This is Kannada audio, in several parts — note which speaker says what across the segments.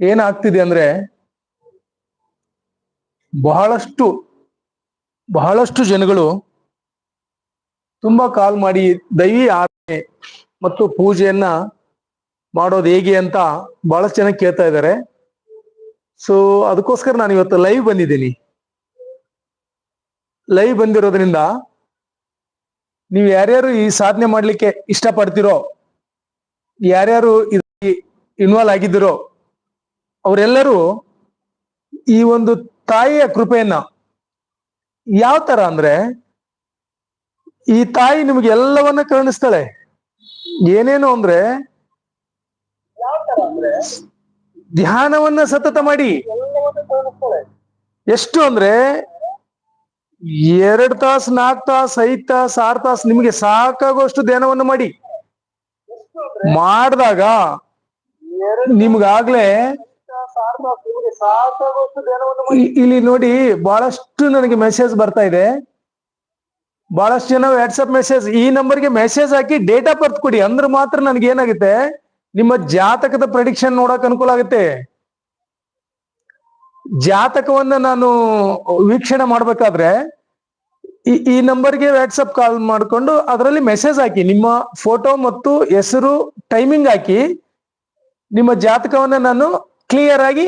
Speaker 1: ಏನಾಗ್ತಿದೆ ಅಂದ್ರೆ ಬಹಳಷ್ಟು ಬಹಳಷ್ಟು ಜನಗಳು ತುಂಬಾ ಕಾಲ್ ಮಾಡಿ ದೈವಿ ಆರಾಧನೆ ಮತ್ತು ಪೂಜೆಯನ್ನ ಮಾಡೋದು ಹೇಗೆ ಅಂತ ಬಹಳಷ್ಟು ಜನ ಕೇಳ್ತಾ ಇದ್ದಾರೆ. ಸೊ ಅದಕ್ಕೋಸ್ಕರ ನಾನು ಇವತ್ತು ಲೈವ್ ಬಂದಿದ್ದೀನಿ. ಲೈವ್ ಬಂದಿರೋದ್ರಿಂದ ನೀವು ಯಾರ್ಯಾರು ಈ ಸಾಧನೆ ಮಾಡ್ಲಿಕ್ಕೆ ಇಷ್ಟಪಡ್ತಿರೋ, ಯಾರ್ಯಾರು ಇನ್ವಾಲ್ವ್ ಆಗಿದ್ದೀರೋ ಅವರೆಲ್ಲರೂ ಈ ಒಂದು ತಾಯಿಯ ಕೃಪೆಯನ್ನ ಯಾವ ತರ ಅಂದ್ರೆ ಈ ತಾಯಿ ನಿಮ್ಗೆ ಎಲ್ಲವನ್ನ ಕರುಣಿಸ್ತಾಳೆ? ಏನೇನು ಅಂದ್ರೆ ಧ್ಯಾನವನ್ನ ಸತತ ಮಾಡಿ. ಎಷ್ಟು ಅಂದ್ರೆ ಎರಡ್ ತಾಸು ನಾಲ್ಕು ತಾಸು ಐದ್ ತಾಸು ಆರ್ ತಾಸು ನಿಮ್ಗೆ ಸಾಕಾಗುವಷ್ಟು ಧ್ಯಾನವನ್ನು ಮಾಡಿ. ಮಾಡಿದಾಗ ನಿಮ್ಗಾಗ್ಲೇ ಇಲ್ಲಿ ನೋಡಿ ಬಹಳಷ್ಟು ನನಗೆ ಮೆಸೇಜ್ ಬರ್ತಾ ಇದೆ. ಬಹಳಷ್ಟು ಜನ ವಾಟ್ಸಪ್ ಮೆಸೇಜ್ ಈ ನಂಬರ್ಗೆ ಮೆಸೇಜ್ ಹಾಕಿ ಡೇಟಾ ಬರ್ತ್ ಕೊಡಿ. ಅಂದ್ರೆ ಮಾತ್ರ ನನಗೆ ಏನಾಗುತ್ತೆ? ನಿಮ್ಮ ಜಾತಕದ ಪ್ರಡಿಕ್ಷನ್ ನೋಡಕ್ ಅನುಕೂಲ ಆಗುತ್ತೆ. ಜಾತಕವನ್ನ ನಾನು ವೀಕ್ಷಣೆ ಮಾಡ್ಬೇಕಾದ್ರೆ ಈ ಈ ನಂಬರ್ಗೆ ವಾಟ್ಸಪ್ ಕಾಲ್ ಮಾಡ್ಕೊಂಡು ಅದರಲ್ಲಿ ಮೆಸೇಜ್ ಹಾಕಿ, ನಿಮ್ಮ ಫೋಟೋ ಮತ್ತು ಹೆಸರು ಟೈಮಿಂಗ್ ಹಾಕಿ ನಿಮ್ಮ ಜಾತಕವನ್ನ ನಾನು ಕ್ಲಿಯರ್ ಆಗಿ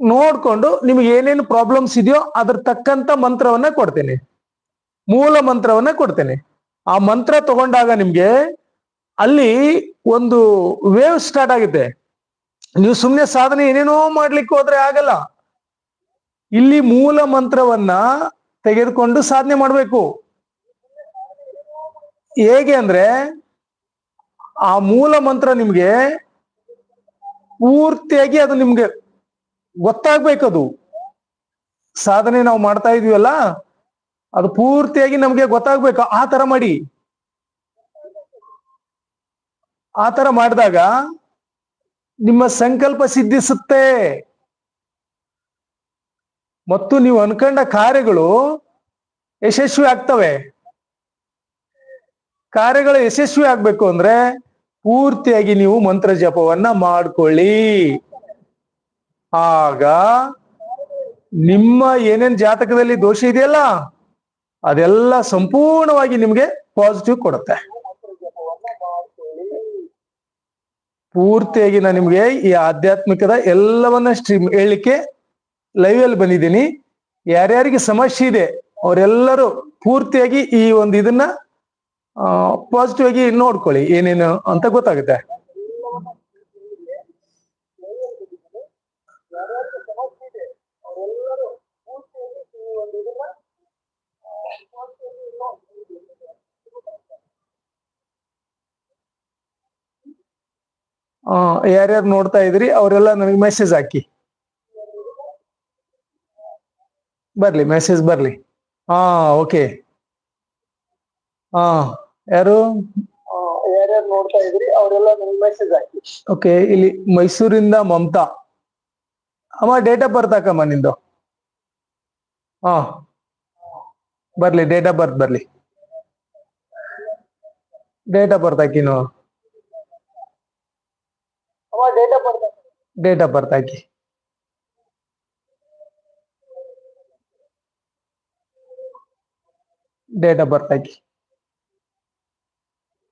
Speaker 1: ನೋಡ್ಕೊಂಡು ನಿಮ್ಗೆ ಏನೇನು ಪ್ರಾಬ್ಲಮ್ಸ್ ಇದೆಯೋ ಅದ್ರ ತಕ್ಕಂತ ಮಂತ್ರವನ್ನ ಕೊಡ್ತೇನೆ. ಮೂಲ ಮಂತ್ರವನ್ನ ಕೊಡ್ತೇನೆ. ಆ ಮಂತ್ರ ತಗೊಂಡಾಗ ನಿಮ್ಗೆ ಅಲ್ಲಿ ಒಂದು ವೇವ್ ಸ್ಟಾರ್ಟ್ ಆಗುತ್ತೆ. ನೀವು ಸುಮ್ಮನೆ ಸಾಧನೆ ಏನೇನೋ ಮಾಡ್ಲಿಕ್ಕೆ ಹೋದ್ರೆ ಆಗಲ್ಲ. ಇಲ್ಲಿ ಮೂಲ ಮಂತ್ರವನ್ನ ತೆಗೆದುಕೊಂಡು ಸಾಧನೆ ಮಾಡಬೇಕು. ಹೇಗೆ ಅಂದ್ರೆ ಆ ಮೂಲ ಮಂತ್ರ ನಿಮ್ಗೆ ಪೂರ್ತಿಯಾಗಿ ಅದು ನಿಮ್ಗೆ ಗೊತ್ತಾಗ್ಬೇಕದು. ಸಾಧನೆ ನಾವು ಮಾಡ್ತಾ ಇದೀವಲ್ಲ, ಅದು ಪೂರ್ತಿಯಾಗಿ ನಮ್ಗೆ ಗೊತ್ತಾಗ್ಬೇಕು. ಆ ತರ ಮಾಡಿ. ಆ ತರ ಮಾಡಿದಾಗ ನಿಮ್ಮ ಸಂಕಲ್ಪ ಸಿದ್ಧಿಸುತ್ತೆ. ಮತ್ತು ನೀವು ಅನ್ಕೊಂಡ ಕಾರ್ಯಗಳು ಯಶಸ್ವಿ ಆಗ್ತವೆ. ಕಾರ್ಯಗಳು ಯಶಸ್ವಿ ಆಗ್ಬೇಕು ಅಂದ್ರೆ ಪೂರ್ತಿಯಾಗಿ ನೀವು ಮಂತ್ರ ಜಪವನ್ನ ಮಾಡ್ಕೊಳ್ಳಿ. ಆಗ ನಿಮ್ಮ ಏನೇನ್ ಜಾತಕದಲ್ಲಿ ದೋಷ ಇದೆಯಲ್ಲ, ಅದೆಲ್ಲ ಸಂಪೂರ್ಣವಾಗಿ ನಿಮ್ಗೆ ಪಾಸಿಟಿವ್ ಕೊಡುತ್ತೆ. ಪೂರ್ತಿಯಾಗಿ ನಾನು ನಿಮ್ಗೆ ಈ ಆಧ್ಯಾತ್ಮಿಕದ ಎಲ್ಲವನ್ನ ಸ್ಟ್ರೀಮ್ ಹೇಳಲಿಕ್ಕೆ ಲೈವ್ ಅಲ್ಲಿ ಬಂದಿದ್ದೀನಿ. ಯಾರ್ಯಾರಿಗೆ ಸಮಸ್ಯೆ ಇದೆ, ಅವರೆಲ್ಲರೂ ಪೂರ್ತಿಯಾಗಿ ಈ ಒಂದು ಇದನ್ನ ಪಾಸಿಟಿವ್ ಆಗಿ ನೋಡ್ಕೊಳ್ಳಿ ಏನೇನು ಅಂತ ಗೊತ್ತಾಗುತ್ತೆ ಆ ಯಾರ್ಯಾರು ನೋಡ್ತಾ ಇದ್ರಿ ಅವರೆಲ್ಲ ನನಗೆ ಮೆಸೇಜ್ ಹಾಕಿ. ಬರ್ಲಿ ಮೆಸೇಜ್ ಬರ್ಲಿ. ಹಾ ಓಕೆ ಹಾ ಯಾರು?
Speaker 2: ಯಾರ್ಯಾರು ನೋಡ್ತಾ ಇದ್ರಿ ಅವರೆಲ್ಲ ನನಗೆ ಮೆಸೇಜ್ ಹಾಕಿ.
Speaker 1: ಓಕೆ ಇಲ್ಲಿ ಮೈಸೂರಿಂದ ಮಮತಾ. ಅಮ್ಮ ಡೇಟ್ ಆಫ್ ಬರ್ತ್ ಹಾಕಮ್ಮ ನಿಂದು. ಹಾ ಬರ್ಲಿ ಡೇಟ್ ಆಫ್ ಬರ್ತ್ ಬರ್ಲಿ. ಡೇಟ್ ಆಫ್ ಬರ್ತ್ ಹಾಕಿ
Speaker 2: ಅವ date of birth
Speaker 1: date of birth hockey date of birth ಹಾಕಿ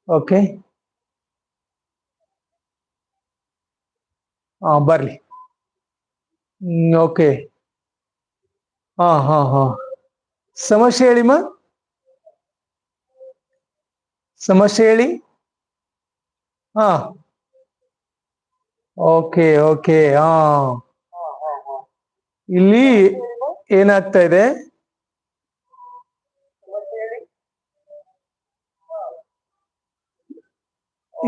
Speaker 1: ಓಕೆ ಹಾ ಬರ್ಲಿ ಹ್ಮ್ ಓಕೆ ಹಾ ಹಾ ಹಾ ಸಮಸ್ಯೆ ಹೇಳಿಮ್ಮ ಸಮಸ್ಯೆ ಹೇಳಿ ಹಾ ಓಕೆ ಓಕೆ ಹಾ. ಇಲ್ಲಿ ಏನಾಗ್ತಾ ಇದೆ?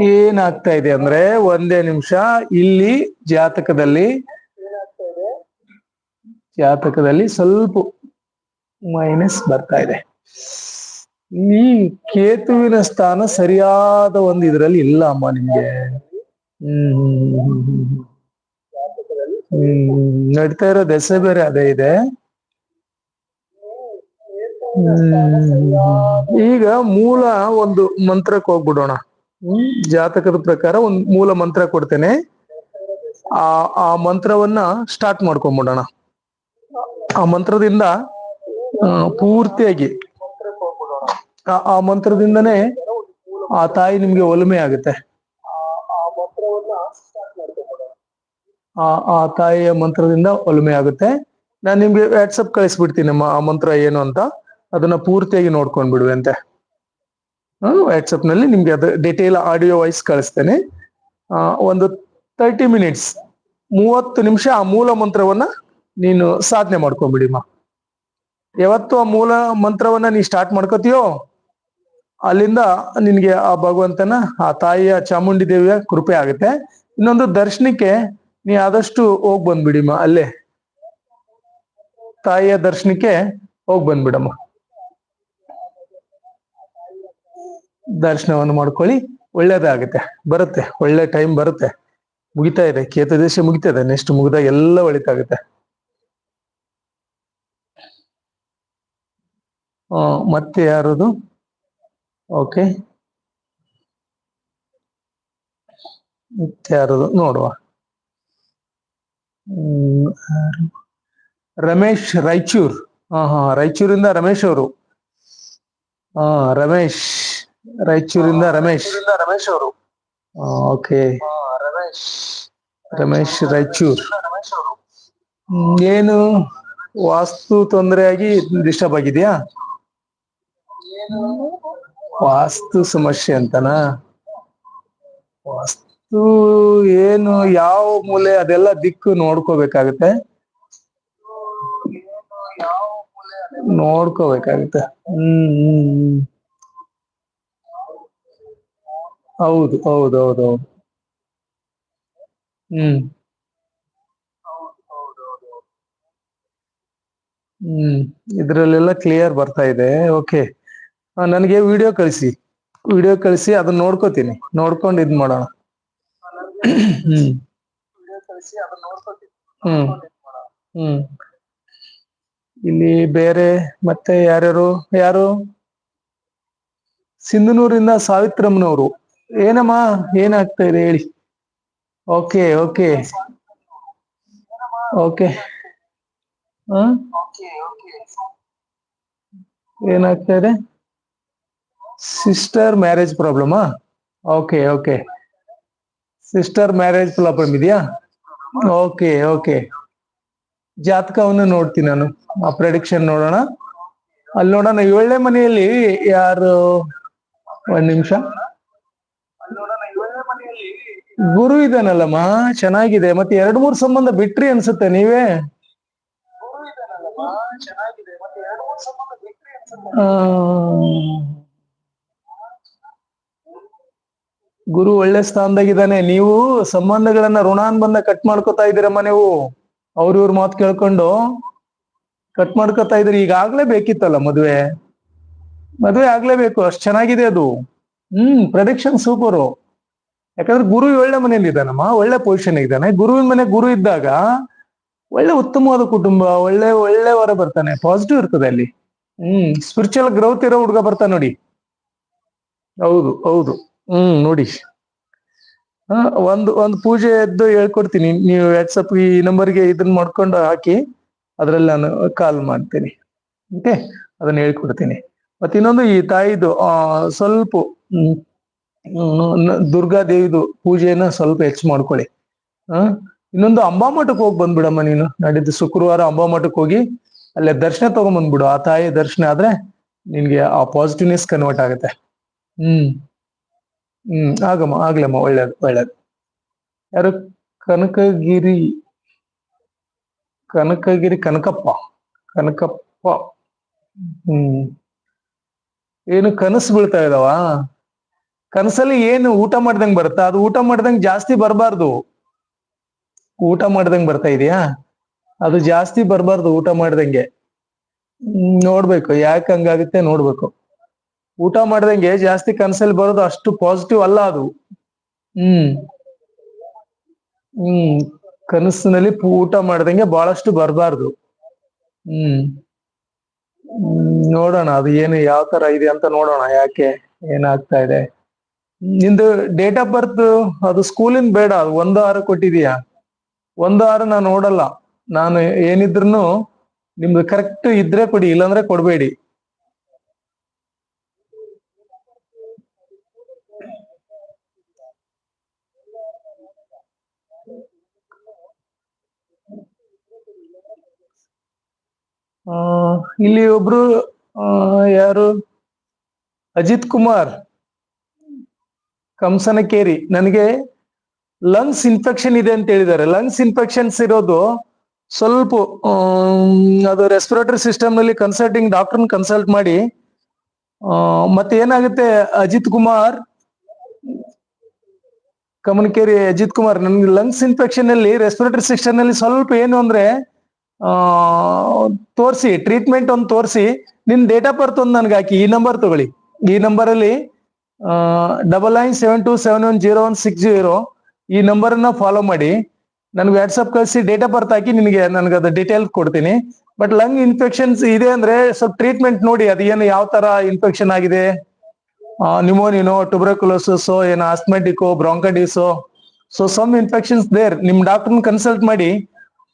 Speaker 1: ಏನಾಗ್ತಾ ಇದೆ ಅಂದ್ರೆ ಒಂದೇ ನಿಮಿಷ, ಇಲ್ಲಿ ಜಾತಕದಲ್ಲಿ ಜಾತಕದಲ್ಲಿ ಸ್ವಲ್ಪ ಮೈನಸ್ ಬರ್ತಾ ಇದೆ. ಈ ಕೇತುವಿನ ಸ್ಥಾನ ಸರಿಯಾದ ಒಂದು ಇದರಲ್ಲಿ ಇಲ್ಲ ಅಮ್ಮ ನಿಮ್ಗೆ. ನಡೀತಾ ಇರೋ ದೆಸೆ ಬೇರೆ ಅದೇ ಇದೆ. ಈಗ ಮೂಲ ಒಂದು ಮಂತ್ರಕ್ಕೆ ಹೋಗ್ಬಿಡೋಣ. ಜಾತಕದ ಪ್ರಕಾರ ಒಂದು ಮೂಲ ಮಂತ್ರ ಕೊಡ್ತೇನೆ. ಆ ಆ ಮಂತ್ರವನ್ನ ಸ್ಟಾರ್ಟ್ ಮಾಡ್ಕೊಂಬಿಡೋಣ. ಆ ಮಂತ್ರದಿಂದ ಪೂರ್ತಿಯಾಗಿ ಆ ಮಂತ್ರದಿಂದನೇ ಆ ತಾಯಿ ನಿಮ್ಗೆ ಒಲುಮೆ ಆಗುತ್ತೆ
Speaker 2: ಆ ಆ ಮಂತ್ರವನ್ನ ಸ್ಟಾರ್ಟ್ ಮಾಡ್ಕೊಂಡ್ಬಿಡೋಣ
Speaker 1: ಆ ಆ ತಾಯಿಯ ಮಂತ್ರದಿಂದ ಒಲುಮೆ ಆಗುತ್ತೆ. ನಾನು ನಿಮ್ಗೆ ವಾಟ್ಸಪ್ ಕಳಿಸ್ಬಿಡ್ತೀನಿ ನಮ್ಮ ಆ ಮಂತ್ರ ಏನು ಅಂತ. ಅದನ್ನ ಪೂರ್ತಿಯಾಗಿ ನೋಡ್ಕೊಂಡ್ ಬಿಡುವಂತೆ. ವಾಟ್ಸಪ್ನಲ್ಲಿ ನಿಮ್ಗೆ ಅದು ಡಿಟೇಲ್ ಆಡಿಯೋ ವಾಯ್ಸ್ ಕಳಿಸ್ತೇನೆ. ಒಂದು ತರ್ಟಿ ಮಿನಿಟ್ಸ್ ಮೂವತ್ತು ನಿಮಿಷ ಆ ಮೂಲ ಮಂತ್ರವನ್ನ ನೀನು ಸಾಧನೆ ಮಾಡ್ಕೊಂಡ್ಬಿಡಿಮ್ಮ. ಯಾವತ್ತು ಆ ಮೂಲ ಮಂತ್ರವನ್ನ ನೀ ಸ್ಟಾರ್ಟ್ ಮಾಡ್ಕೋತೀಯೋ, ಅಲ್ಲಿಂದ ನಿನ್ಗೆ ಆ ಭಗವಂತನ, ಆ ತಾಯಿಯ ಚಾಮುಂಡಿ ದೇವಿಯ ಕೃಪೆ ಆಗುತ್ತೆ. ಇನ್ನೊಂದು ದರ್ಶನಕ್ಕೆ ನೀ ಆದಷ್ಟು ಹೋಗ್ ಬಂದ್ಬಿಡಿಮ್ಮ, ಅಲ್ಲೇ. ತಾಯಿಯ ದರ್ಶನಕ್ಕೆ ಹೋಗ್ ಬಂದ್ಬಿಡಮ್ಮ. ದರ್ಶನವನ್ನು ಮಾಡ್ಕೊಳ್ಳಿ ಒಳ್ಳೇದಾಗುತ್ತೆ ಬರುತ್ತೆ, ಒಳ್ಳೆ ಟೈಮ್ ಬರುತ್ತೆ. ಮುಗಿತಾ ಇದೆ, ಕೇತ ದೇಶ ಮುಗಿತಾ ಇದೆ ನೆಕ್ಸ್ಟ್ ಮುಗಿದಾಗ ಎಲ್ಲ ಒಳಿತಾಗುತ್ತೆ. ಮತ್ತೆ ಯಾರದು? ಓಕೆ ಮತ್ತೆ ಯಾರದು? ನೋಡುವ? ರಮೇಶ್ ರಾಯಚೂರ್. ಹಾ ಹಾ, ರಾಯಚೂರಿಂದ ರಮೇಶ್ ಅವರು. ಹಾ, ರಮೇಶ್ ರಾಯಚೂರಿಂದ ರಮೇಶ್.
Speaker 2: ರಮೇಶ್ ಅವರು
Speaker 1: ಓಕೆ.
Speaker 2: ರಮೇಶ್
Speaker 1: ರಮೇಶ್ ರಾಯಚೂರ್ ಏನು ವಾಸ್ತು ತೊಂದರೆಯಾಗಿ ಡಿಸ್ಟರ್ಬ್ ಆಗಿದೆಯಾ? ವಾಸ್ತು ಸಮಸ್ಯೆ ಅಂತನಾ? ವಾಸ್ತು ಏನು ಯಾವ ಮೂಲೆ ಅದೆಲ್ಲ ದಿಕ್ಕು ನೋಡ್ಕೋಬೇಕಾಗತ್ತೆ? ನೋಡ್ಕೋಬೇಕಾಗತ್ತೆ. ಹ್ಮ್. ಹೌದು ಹೌದು ಹೌದು ಹೌದು. ಹ್ಮ್. ಹ್ಮ್, ಇದ್ರಲ್ಲೆಲ್ಲ ಕ್ಲಿಯರ್ ಬರ್ತಾ ಇದೆ. ಓಕೆ ನನಗೆ ವಿಡಿಯೋ ಕಳಿಸಿ. ವಿಡಿಯೋ ಕಳಿಸಿ, ಅದನ್ನ ನೋಡ್ಕೋತೀನಿ. ನೋಡ್ಕೊಂಡು ಇದ್ ಮಾಡೋಣ. ಹ್ಮ್. ಇಲ್ಲಿ ಬೇರೆ ಮತ್ತೆ ಯಾರ್ಯಾರು? ಯಾರು? ಸಿಂಧನೂರಿಂದ ಸಾವಿತ್ರಮ್ಮನವರು. ಏನಮ್ಮ? ಏನಾಗ್ತಾ ಇದೆ ಹೇಳಿ. Okay okay. ಓಕೆ. ಏನಾಗ್ತಾ ಇದೆ? Sister marriage ಪ್ರಾಬ್ಲಮಾ okay okay. Sister marriage problem ಇದೆಯಾ? ಓಕೆ ಓಕೆ ಜಾತಕವನ್ನು ನೋಡ್ತೀನಿ ನಾನು. ಆ ಪ್ರೆಡಿಕ್ಷನ್ ನೋಡೋಣ. ಅಲ್ಲಿ ನೋಡೋಣ ಏಳನೇ ಮನೆಯಲ್ಲಿ ಯಾರು? ಒಂದ್ ನಿಮಿಷ. ಗುರು ಇದಾನಲ್ಲಮ್ಮ ಚೆನ್ನಾಗಿದೆ. ಮತ್ತೆ ಎರಡ್ ಮೂರ್ ಸಂಬಂಧ ಬಿಟ್ರಿ ಅನ್ಸುತ್ತೆ ನೀವೇ?
Speaker 2: ಗುರು ಇದ್ದಾನಲ್ಲಮ್ಮ ಚೆನ್ನಾಗಿದೆ ಮತ್ತೆ ಎರಡು ಮೂರು ಸಂಬಂಧ ಬಿಟ್ರಿ ಅನ್ಸುತ್ತೆ
Speaker 1: ಆ, ಗುರು ಒಳ್ಳೆ ಸ್ಥಾನದಾಗಿದ್ದಾನೆ. ನೀವು ಸಂಬಂಧಗಳನ್ನ ಋಣಾನ್ಬಂಧ ಕಟ್ ಮಾಡ್ಕೊತಾ ಇದ್ದೀರಮ್ಮ ನೀವು. ಅವ್ರ ಇವ್ರ ಮಾತು ಕೇಳ್ಕೊಂಡು ಕಟ್ ಮಾಡ್ಕೊತಾ ಇದ್ರಿ ಈಗಾಗ್ಲೇ ಬೇಕಿತ್ತಲ್ಲ ಮದುವೆ? ಮದ್ವೆ ಆಗ್ಲೇಬೇಕು ಅಷ್ಟು ಚೆನ್ನಾಗಿದೆ ಅದು. ಹ್ಮ್ ಪ್ರೊಡಿಕ್ಷನ್ ಸೂಪರು ಯಾಕಂದ್ರೆ ಗುರು ಒಳ್ಳೆ ಮನೇಲಿ ಇದ್ದಾನಮ್ಮ. ಒಳ್ಳೆ ಪೊಸಿಷನ್ ಇದ್ದಾನೆ. ಗುರುವಿನ ಮನೆ ಗುರು ಇದ್ದಾಗ ಒಳ್ಳೆ ಉತ್ತಮವಾದ ಕುಟುಂಬ, ಒಳ್ಳೆ ಒಳ್ಳೆ ವರ ಬರ್ತಾನೆ. ಪಾಸಿಟಿವ್ ಇರ್ತದೆ ಅಲ್ಲಿ. ಹ್ಮ್ ಸ್ಪಿರಿಚುವಲ್ ಗ್ರೋತ್ ಇರೋ ಹುಡುಗ ಬರ್ತಾನೆ ನೋಡಿ. ಹೌದು ಹೌದು. ಹ್ಮ್, ನೋಡಿ. ಒಂದು ಒಂದು ಪೂಜೆ ಎದ್ದು ಹೇಳ್ಕೊಡ್ತೀನಿ. ನೀವು ವಾಟ್ಸಪ್ ಈ ನಂಬರ್ಗೆ ಇದನ್ನ ಮಾಡ್ಕೊಂಡು ಹಾಕಿ, ಅದ್ರಲ್ಲಿ ನಾನು ಕಾಲ್ ಮಾಡ್ತೀನಿ. ಓಕೆ ಅದನ್ನ ಹೇಳ್ಕೊಡ್ತೀನಿ. ಮತ್ತೆ ಇನ್ನೊಂದು ಈ ತಾಯಿದು ಸ್ವಲ್ಪ ದುರ್ಗಾ ದೇವಿದು ಪೂಜೆನ ಸ್ವಲ್ಪ ಹೆಚ್ಚು ಮಾಡ್ಕೊಳ್ಳಿ. ಹ, ಇನ್ನೊಂದು ಅಂಬಾ ಮಠಕ್ಕೆ ಹೋಗಿ ಬಂದ್ಬಿಡಮ್ಮ ನೀನು. ನಾಡಿದ್ದು ಶುಕ್ರವಾರ ಅಂಬಾ ಮಠಕ್ಕೆ ಹೋಗಿ, ಅಲ್ಲೇ ದರ್ಶನ ತಗೊಂಡ್ಬಂದ್ಬಿಡು ಆ ತಾಯಿ ದರ್ಶನ ಆದ್ರೆ ನಿನ್ಗೆ ಆ ಪಾಸಿಟಿವ್ನೆಸ್ ಕನ್ವರ್ಟ್ ಆಗುತ್ತೆ. ಹ್ಮ್. ಹ್ಮ್, ಆಗಮ್ಮ, ಆಗ್ಲಮ್ಮ, ಒಳ್ಳೇದು ಒಳ್ಳೇದು. ಯಾರು ಕನಕಗಿರಿ ಕನಕಗಿರಿ ಕನಕಪ್ಪ ಕನಕಪ್ಪ. ಹ್ಮ್. ಏನು ಕನಸು ಬೀಳ್ತಾ ಇದಾವ? ಕನಸಲ್ಲಿ ಏನು ಊಟ ಮಾಡ್ದಂಗ್ ಬರುತ್ತಾ? ಅದು ಊಟ ಮಾಡ್ದಂಗ್ ಜಾಸ್ತಿ ಬರಬಾರ್ದು. ಊಟ ಮಾಡ್ದಂಗ್ ಬರ್ತಾ ಇದೆಯಾ? ಅದು ಜಾಸ್ತಿ ಬರಬಾರ್ದು ಊಟ ಮಾಡ್ದಂಗೆ. ನೋಡ್ಬೇಕು, ಯಾಕೆ ಹಂಗಾಗುತ್ತೆ ನೋಡ್ಬೇಕು. ಊಟ ಮಾಡ್ದಂಗೆ ಜಾಸ್ತಿ ಕನಸಲ್ಲಿ ಬರೋದು ಅಷ್ಟು ಪಾಸಿಟಿವ್ ಅಲ್ಲ ಅದು. ಹ್ಮ್. ಹ್ಮ್. ಕನಸಿನಲ್ಲಿ ಊಟ ಮಾಡ್ದಂಗೆ ಬಹಳಷ್ಟು ಬರಬಾರ್ದು. ಹ್ಮ್. ನೋಡೋಣ ಅದು ಏನು ಯಾವ ತರ ಇದೆ ಅಂತ ನೋಡೋಣ ಯಾಕೆ ಏನಾಗ್ತಾ ಇದೆ. ನಿಂದು ಡೇಟ್ ಆಫ್ ಬರ್ತ್ ಅದು ಸ್ಕೂಲಿನ ಬೇಡ ಒಂದು ಆರು ಕೊಟ್ಟಿದೀಯಾ? ಒಂದು ವಾರ ನಾನು ನೋಡಲ್ಲ. ನಾನು ಏನಿದ್ರು ನಿಮ್ದು ಕರೆಕ್ಟ್ ಇದ್ರೆ ಕೊಡಿ ಇಲ್ಲಾಂದ್ರೆ ಕೊಡ್ಬೇಡಿ. ಇಲ್ಲಿ ಒಬ್ರು ಯಾರು? ಅಜಿತ್ ಕುಮಾರ್. ಕಂಸನಕೇರಿ. ನನಗೆ ಲಂಗ್ಸ್ ಇನ್ಫೆಕ್ಷನ್ ಇದೆ ಅಂತ ಹೇಳಿದ್ದಾರೆ. ಲಂಗ್ಸ್ ಇನ್ಫೆಕ್ಷನ್ಸ್ ಇರೋದು ಸ್ವಲ್ಪ ಅದು ರೆಸ್ಪಿರೇಟರಿ ಸಿಸ್ಟಮ್ನಲ್ಲಿ ಕನ್ಸಲ್ಟಿಂಗ್ ಡಾಕ್ಟರ್ನ ಕನ್ಸಲ್ಟ್ ಮಾಡಿ ಮತ್ತೆ ಏನಾಗುತ್ತೆ ಅಜಿತ್ ಕುಮಾರ್? ಕಮನಕೇರಿ ಅಜಿತ್ ಕುಮಾರ್, ನನ್ಗೆ ಲಂಗ್ಸ್ ಇನ್ಫೆಕ್ಷನ್ ಅಲ್ಲಿ ರೆಸ್ಪಿರೇಟರಿ ಸಿಸ್ಟಮ್ನಲ್ಲಿ ಸ್ವಲ್ಪ ಏನು ಅಂದ್ರೆ ತೋರಿಸಿ ಟ್ರೀಟ್ಮೆಂಟ್ ಒಂದು ತೋರಿಸಿ. ನಿನ್ ಡೇಟ್ ಆಫ್ ಬರ್ತ್ ಒಂದು ನನ್ಗೆ ಹಾಕಿ, ಈ ನಂಬರ್ ತಗೊಳ್ಳಿ. ಈ ನಂಬರ್ ಅಲ್ಲಿ double nine seven two seven one zero one six zero ಈ ನಂಬರ್ ಅನ್ನ ಫಾಲೋ ಮಾಡಿ. ನನ್ಗೆ ವಾಟ್ಸಪ್ ಕಳಿಸಿ ಡೇಟ್ ಆಫ್ ಬರ್ತ್ ಹಾಕಿ ನಿನಗೆ, ನನಗೆ ಅದು ಡೀಟೇಲ್ ಕೊಡ್ತೀನಿ. ಬಟ್ ಲಂಗ್ ಇನ್ಫೆಕ್ಷನ್ಸ್ ಇದೆ ಅಂದ್ರೆ ಸ್ವಲ್ಪ ಟ್ರೀಟ್ಮೆಂಟ್ ನೋಡಿ, ಅದು ಏನು ಯಾವ ತರ ಇನ್ಫೆಕ್ಷನ್ ಆಗಿದೆ? ನ್ಯೂಮೋನಿಯೋ ಟುಬ್ರಕ್ಯುಲೋಸಸ್ ಏನು ಆಸ್ಮೆಟಿಕೋ ಬ್ರಾಂಕಡಿಸೋ ಸೊ ಸಮ್ ಇನ್ಫೆಕ್ಷನ್ಸ್ ದೇರ್ ನಿಮ್ ಡಾಕ್ಟರ್ನ ಕನ್ಸಲ್ಟ್ ಮಾಡಿ.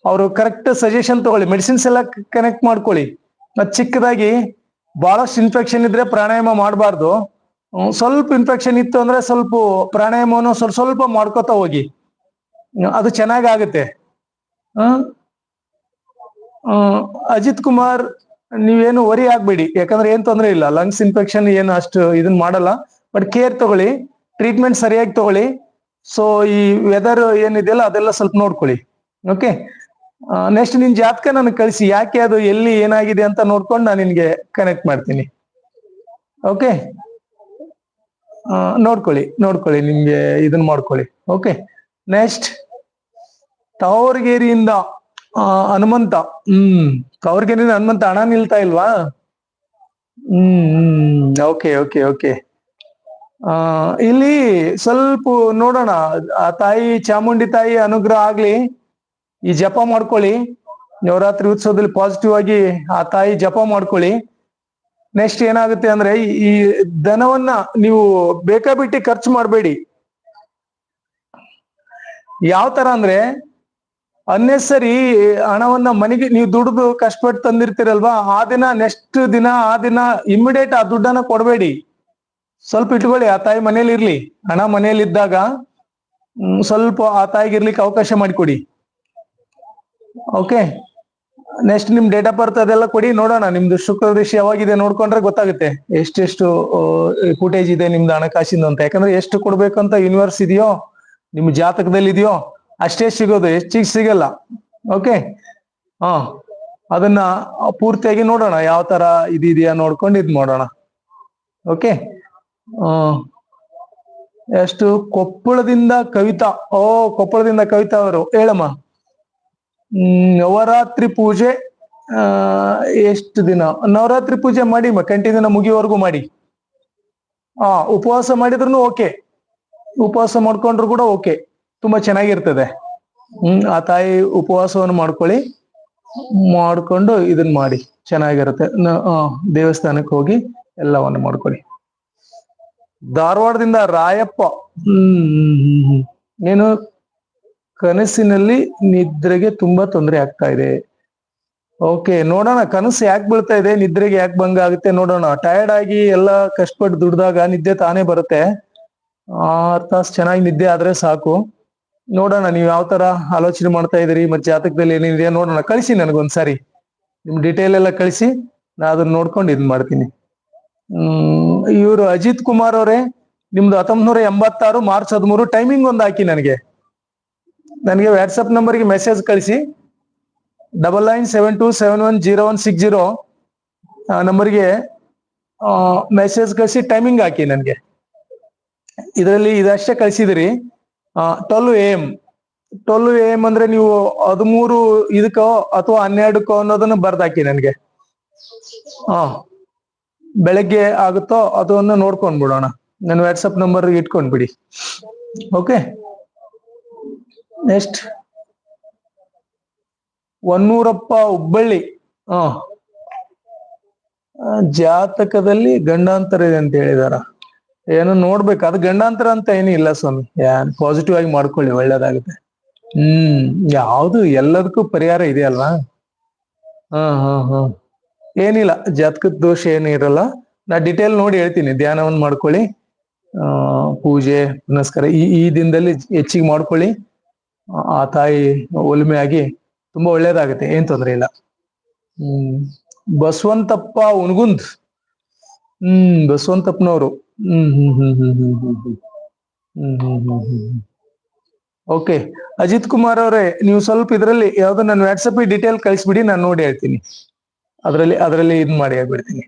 Speaker 1: ಅವರು ಕರೆಕ್ಟ್ ಸಜೆಷನ್ ತಗೊಳ್ಳಿ. ಮೆಡಿಸಿನ್ಸ್ ಎಲ್ಲ ಕನೆಕ್ಟ್ ಮಾಡ್ಕೊಳ್ಳಿ. ಮತ್ತೆ ಚಿಕ್ಕದಾಗಿ ಬಹಳಷ್ಟು ಇನ್ಫೆಕ್ಷನ್ ಇದ್ರೆ ಪ್ರಾಣಾಯಾಮ ಮಾಡಬಾರ್ದು. ಸ್ವಲ್ಪ ಇನ್ಫೆಕ್ಷನ್ ಇತ್ತು ಅಂದ್ರೆ ಸ್ವಲ್ಪ ಪ್ರಾಣಾಯಾಮವನ್ನು ಸ್ವಲ್ಪ ಸ್ವಲ್ಪ ಮಾಡ್ಕೋತಾ ಹೋಗಿ. ಅದು ಚೆನ್ನಾಗ್ ಆಗುತ್ತೆ. ಹ್ಮ್ ಹ್ಮ್, ಅಜಿತ್ ಕುಮಾರ್ ನೀವೇನು ವರಿ ಆಗ್ಬೇಡಿ. ಯಾಕಂದ್ರೆ ಏನ್ ತೊಂದರೆ ಇಲ್ಲ. ಲಂಗ್ಸ್ ಇನ್ಫೆಕ್ಷನ್ ಏನು ಅಷ್ಟು ಇದನ್ನ ಮಾಡಲ್ಲ. ಬಟ್ ಕೇರ್ ತಗೊಳ್ಳಿ. ಟ್ರೀಟ್ಮೆಂಟ್ ಸರಿಯಾಗಿ ತಗೊಳ್ಳಿ. ಸೊ ಈ ವೆದರ್ ಏನಿದೆಯಲ್ಲ ಅದೆಲ್ಲ ಸ್ವಲ್ಪ ನೋಡ್ಕೊಳ್ಳಿ. ಓಕೆ ನೆಕ್ಸ್ಟ್ ನಿನ್ ಜಾತಕ ನನಗೆ ಕಳಿಸಿ. ಯಾಕೆ ಅದು ಎಲ್ಲಿ ಏನಾಗಿದೆ ಅಂತ ನೋಡ್ಕೊಂಡು ನಾನು ನಿನ್ಗೆ ಕನೆಕ್ಟ್ ಮಾಡ್ತೀನಿ. ಓಕೆ ನೋಡ್ಕೊಳ್ಳಿ ನೋಡ್ಕೊಳ್ಳಿ ನಿಮ್ಗೆ ಇದನ್ನ ಮಾಡ್ಕೊಳ್ಳಿ. ಓಕೆ ನೆಕ್ಸ್ಟ್ ತಾವರ್ಗೇರಿಯಿಂದ ಹನುಮಂತ. ಹ್ಮ್, ತಾವರ್ಗೇರಿಯಿಂದ ಹನುಮಂತ ಹಣ ನಿಲ್ತಾ ಇಲ್ವಾ? ಹ್ಮ್ ಹ್ಮ್ ಓಕೆ ಓಕೆ ಓಕೆ ಇಲ್ಲಿ ಸ್ವಲ್ಪ ನೋಡೋಣ. ಆ ತಾಯಿ ಚಾಮುಂಡಿ ತಾಯಿ ಅನುಗ್ರಹ ಆಗ್ಲಿ. ಈ ಜಪ ಮಾಡ್ಕೊಳ್ಳಿ. ನವರಾತ್ರಿ ಉತ್ಸವದಲ್ಲಿ ಪಾಸಿಟಿವ್ ಆಗಿ ಆ ತಾಯಿ ಜಪ ಮಾಡ್ಕೊಳ್ಳಿ. ನೆಕ್ಸ್ಟ್ ಏನಾಗುತ್ತೆ ಅಂದ್ರೆ ಈ- ಧನವನ್ನ ನೀವು ಬೇಕಾಬಿಟ್ಟಿ ಖರ್ಚು ಮಾಡಬೇಡಿ. ಯಾವ ತರ ಅಂದ್ರೆ ಅನ್ನೆಸರಿ ಹಣವನ್ನ ಮನೆಗೆ ನೀವು ದುಡ್ದು ಕಷ್ಟಪಟ್ಟು ತಂದಿರ್ತೀರಲ್ವಾ, ಆ ದಿನ ನೆಕ್ಸ್ಟ್ ದಿನ, ಆ ದಿನ ಇಮಿಡಿಯೇಟ್ ಆ ದುಡ್ಡನ್ನ ಕೊಡಬೇಡಿ. ಸ್ವಲ್ಪ ಇಟ್ಕೊಳ್ಳಿ, ಆ ತಾಯಿ ಮನೇಲಿ ಇರ್ಲಿ. ಹಣ ಮನೇಲಿ ಇದ್ದಾಗ ಸ್ವಲ್ಪ ಆ ತಾಯಿಗೆ ಇರ್ಲಿಕ್ಕೆ ಅವಕಾಶ ಮಾಡಿಕೊಡಿ. ಓಕೆ ನೆಕ್ಸ್ಟ್ ನಿಮ್ ಡೇಟ್ ಆಫ್ ಬರ್ತ್ ಅದೆಲ್ಲ ಕೊಡಿ, ನೋಡೋಣ. ನಿಮ್ದು ಶುಕ್ರ ಋಷಿ ಯಾವಾಗಿದೆ ನೋಡ್ಕೊಂಡ್ರೆ ಗೊತ್ತಾಗುತ್ತೆ. ಎಷ್ಟೆಷ್ಟು ಫುಟೇಜ್ ಇದೆ ನಿಮ್ದು ಹಣಕಾಸಿಂದು ಅಂತ. ಯಾಕಂದ್ರೆ ಎಷ್ಟು ಕೊಡ್ಬೇಕಂತ ಯೂನಿವರ್ಸ್ ಇದೆಯೋ ನಿಮ್ ಜಾತಕದಲ್ಲಿ ಇದೆಯೋ ಅಷ್ಟೇ ಸಿಗೋದು. ಹೆಚ್ಚಿಗೆ ಸಿಗಲ್ಲ. ಓಕೆ ಹಾ. ಅದನ್ನ ಪೂರ್ತಿಯಾಗಿ ನೋಡೋಣ. ಯಾವ ತರ ಇದೆಯಾ ನೋಡ್ಕೊಂಡು ಇದ್ ಮಾಡೋಣ. ಓಕೆ ಎಷ್ಟು ಕೊಪ್ಪಳದಿಂದ ಕವಿತಾ. ಓ, ಕೊಪ್ಪಳದಿಂದ ಕವಿತಾ ಅವರು. ಹೇಳಮ್ಮ. ನವರಾತ್ರಿ ಪೂಜೆ ಎಷ್ಟು ದಿನ? ನವರಾತ್ರಿ ಪೂಜೆ ಮಾಡಿ ಕಂಟಿ ದಿನ ಮುಗಿಯೋವರೆಗೂ ಮಾಡಿ. ಆ, ಉಪವಾಸ ಮಾಡಿದ್ರು ಓಕೆ. ಉಪವಾಸ ಮಾಡ್ಕೊಂಡ್ರು ಕೂಡ ಓಕೆ. ತುಂಬಾ ಚೆನ್ನಾಗಿರ್ತದೆ. ಹ್ಮ್, ಆ ತಾಯಿ ಉಪವಾಸವನ್ನು ಮಾಡ್ಕೊಳ್ಳಿ. ಮಾಡ್ಕೊಂಡು ಇದನ್ನ ಮಾಡಿ. ಚೆನ್ನಾಗಿರುತ್ತೆ. ದೇವಸ್ಥಾನಕ್ಕೆ ಹೋಗಿ ಎಲ್ಲವನ್ನು ಮಾಡ್ಕೊಳ್ಳಿ. ಧಾರವಾಡದಿಂದ ರಾಯಪ್ಪ. ಹ್ಮ್. ಏನು ಕನಸಿನಲ್ಲಿ ನಿದ್ರೆಗೆ ತುಂಬಾ ತೊಂದರೆ ಆಗ್ತಾ ಇದೆ. ಓಕೆ ನೋಡೋಣ, ಕನಸು ಯಾಕೆ ಬೀಳ್ತಾ ಇದೆ? ನಿದ್ರೆಗೆ ಯಾಕೆ ಭಂಗ ಆಗುತ್ತೆ ನೋಡೋಣ. ಟಯರ್ಡ್ ಆಗಿ ಎಲ್ಲ ಕಷ್ಟಪಟ್ಟು ದುಡ್ದಾಗ ನಿದ್ದೆ ತಾನೇ ಬರುತ್ತೆ. ಆರ್ ತಾಸು ಚೆನ್ನಾಗಿ ನಿದ್ದೆ ಆದ್ರೆ ಸಾಕು. ನೋಡೋಣ, ನೀವು ಯಾವ ತರ ಆಲೋಚನೆ ಮಾಡ್ತಾ ಇದೀರಿ ಮತ್ತೆ ಜಾತಕದಲ್ಲಿ ಏನಿದೆ ನೋಡೋಣ. ಕಳಿಸಿ ನನಗೊಂದ್ಸಾರಿ. ನಿಮ್ ಡಿಟೇಲ್ ಎಲ್ಲ ಕಳಿಸಿ ನಾ ಅದನ್ನ ನೋಡ್ಕೊಂಡು ಇದ್ ಮಾಡ್ತೀನಿ. ಹ್ಮ್, ಇವರು ಅಜಿತ್ ಕುಮಾರ್ ಅವರೇ, ನಿಮ್ದು ಹತ್ತೊಂಬತ್ತು ನೂರ ಎಂಬತ್ತಾರು ಮಾರ್ಚ್ ಹದಿಮೂರು ಟೈಮಿಂಗ್ ಒಂದು ಹಾಕಿ ನನಗೆ. ನನಗೆ ವಾಟ್ಸಪ್ ನಂಬರ್ಗೆ ಮೆಸೇಜ್ ಕಳಿಸಿ. Double nine seven two seven one zero one six zero ನಂಬರ್ಗೆ ಮೆಸೇಜ್ ಕಳಿಸಿ ಟೈಮಿಂಗ್ ಹಾಕಿ ನನಗೆ. ಇದರಲ್ಲಿ ಇದಷ್ಟೇ ಕಳಿಸಿದಿರಿ. Twelve A M twelve A M ಅಂದ್ರೆ ನೀವು ಹದಿಮೂರು ಇದಕ್ಕೋ ಅಥವಾ ಹನ್ನೆರಡಕ್ಕೋ ಅನ್ನೋದನ್ನ ಬರ್ದಾಕಿ ನನಗೆ. ಹಾ ಬೆಳಗ್ಗೆ ಆಗುತ್ತೋ ಅದನ್ನ ನೋಡ್ಕೊಂಡ್ ಬಿಡೋಣ ನನ್ನ ವಾಟ್ಸಪ್ ನಂಬರ್ ಇಟ್ಕೊಂಡ್ಬಿಡಿ. ಓಕೆ ನೆಕ್ಸ್ಟ್ ಒನ್ನೂರಪ್ಪ ಹುಬ್ಬಳ್ಳಿ ಹ. ಜಾತಕದಲ್ಲಿ ಗಂಡಾಂತರ ಇದೆ ಅಂತ ಹೇಳಿದಾರ. ಏನು ನೋಡ್ಬೇಕು. ಅದು ಗಂಡಾಂತರ ಅಂತ ಏನೂ ಇಲ್ಲ ಸ್ವಾಮಿ. ಯಾನ್ ಪಾಸಿಟಿವ್ ಆಗಿ ಮಾಡ್ಕೊಳ್ಳಿ, ಒಳ್ಳೇದಾಗುತ್ತೆ. ಹ್ಮ್, ಯಾವ್ದು ಎಲ್ಲದಕ್ಕೂ ಪರಿಹಾರ ಇದೆ ಅಲ್ವಾ? ಹಾ ಹಾ ಹಾ. ಏನಿಲ್ಲ, ಜಾತಕದ ದೋಷ ಏನು ಇರಲ್ಲ. ನಾ ಡಿಟೇಲ್ ನೋಡಿ ಹೇಳ್ತೀನಿ. ಧ್ಯಾನವನ್ನು ಮಾಡ್ಕೊಳ್ಳಿ. ಪೂಜೆ, ಪುನಸ್ಕಾರ, ಈ ಈ ದಿನದಲ್ಲಿ ಹೆಚ್ಚಿಗೆ ಮಾಡ್ಕೊಳ್ಳಿ. ಆ- ತಾಯಿ ಒಲಿಮೆ ಆಗಿ ತುಂಬಾ ಒಳ್ಳೇದಾಗುತ್ತೆ ಏನ್ ತೊಂದರೆ ಇಲ್ಲ ಹ್ಮ್ ಬಸವಂತಪ್ಪ ಉನ್ಗುಂದ್ ಹ್ಮ್ ಬಸವಂತಪ್ಪನವರು ಹ್ಮ್ ಹ್ಮ್ ಓಕೆ ಅಜಿತ್ ಕುಮಾರ್ ಅವರೇ ನೀವು ಸ್ವಲ್ಪ ಇದರಲ್ಲಿ ಯಾವ್ದು ನನ್ನ ವಾಟ್ಸಪ್ ಡಿಟೇಲ್ ಕಳಿಸ್ಬಿಡಿ ನಾನು ನೋಡಿ ಹೇಳ್ತೀನಿ ಅದರಲ್ಲಿ ಅದರಲ್ಲಿ ಇದ್ ಮಾಡಿ ಆಗ್ಬಿಡ್ತೀನಿ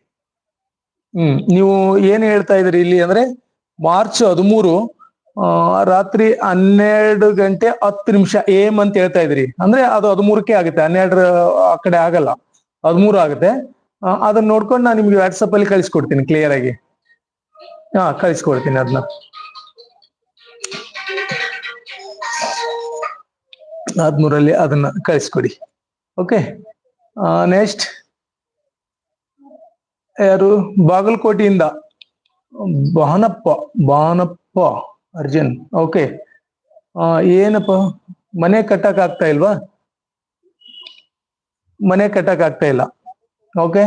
Speaker 1: ಹ್ಮ್ ನೀವು ಏನ್ ಹೇಳ್ತಾ ಇದ್ರಿ ಇಲ್ಲಿ ಅಂದ್ರೆ ಮಾರ್ಚ್ ಹದಿಮೂರು ರಾತ್ರಿ ಹನ್ನೆರಡು ಗಂಟೆ ಹತ್ತು ನಿಮಿಷ ಏಮ್ ಅಂತ ಹೇಳ್ತಾ ಇದ್ರಿ. ಅಂದ್ರೆ ಅದು ಹದಿಮೂರಕ್ಕೆ ಆಗುತ್ತೆ. ಹನ್ನೆರಡರ ಆ ಕಡೆ ಆಗಲ್ಲ. ಹದಿಮೂರು ಆಗುತ್ತೆ. ಅದನ್ನ ನೋಡ್ಕೊಂಡು ನಾನು ನಿಮ್ಗೆ ವಾಟ್ಸಪ್ ಅಲ್ಲಿ ಕಳಿಸ್ಕೊಡ್ತೀನಿ ಕ್ಲಿಯರ್ ಆಗಿ. ಹಾ, ಕಳಿಸ್ಕೊಡ್ತೀನಿ ಅದನ್ನ ಹದಿಮೂರಲ್ಲಿ ಅದನ್ನ ಕಳಿಸ್ಕೊಡಿ. ಓಕೆ ನೆಕ್ಸ್ಟ್ ಯಾರು? ಬಾಗಲಕೋಟೆಯಿಂದ. ಬಾನಪ್ಪ ಬಾನಪ್ಪ ಅರ್ಜುನ್ ಓಕೆ ಏನಪ್ಪ? ಮನೆ ಕಟ್ಟಕ್ ಆಗ್ತಾ ಇಲ್ವಾ? ಮನೆ ಕಟ್ಟಕ್ ಆಗ್ತಾ ಇಲ್ಲ. ಓಕೆ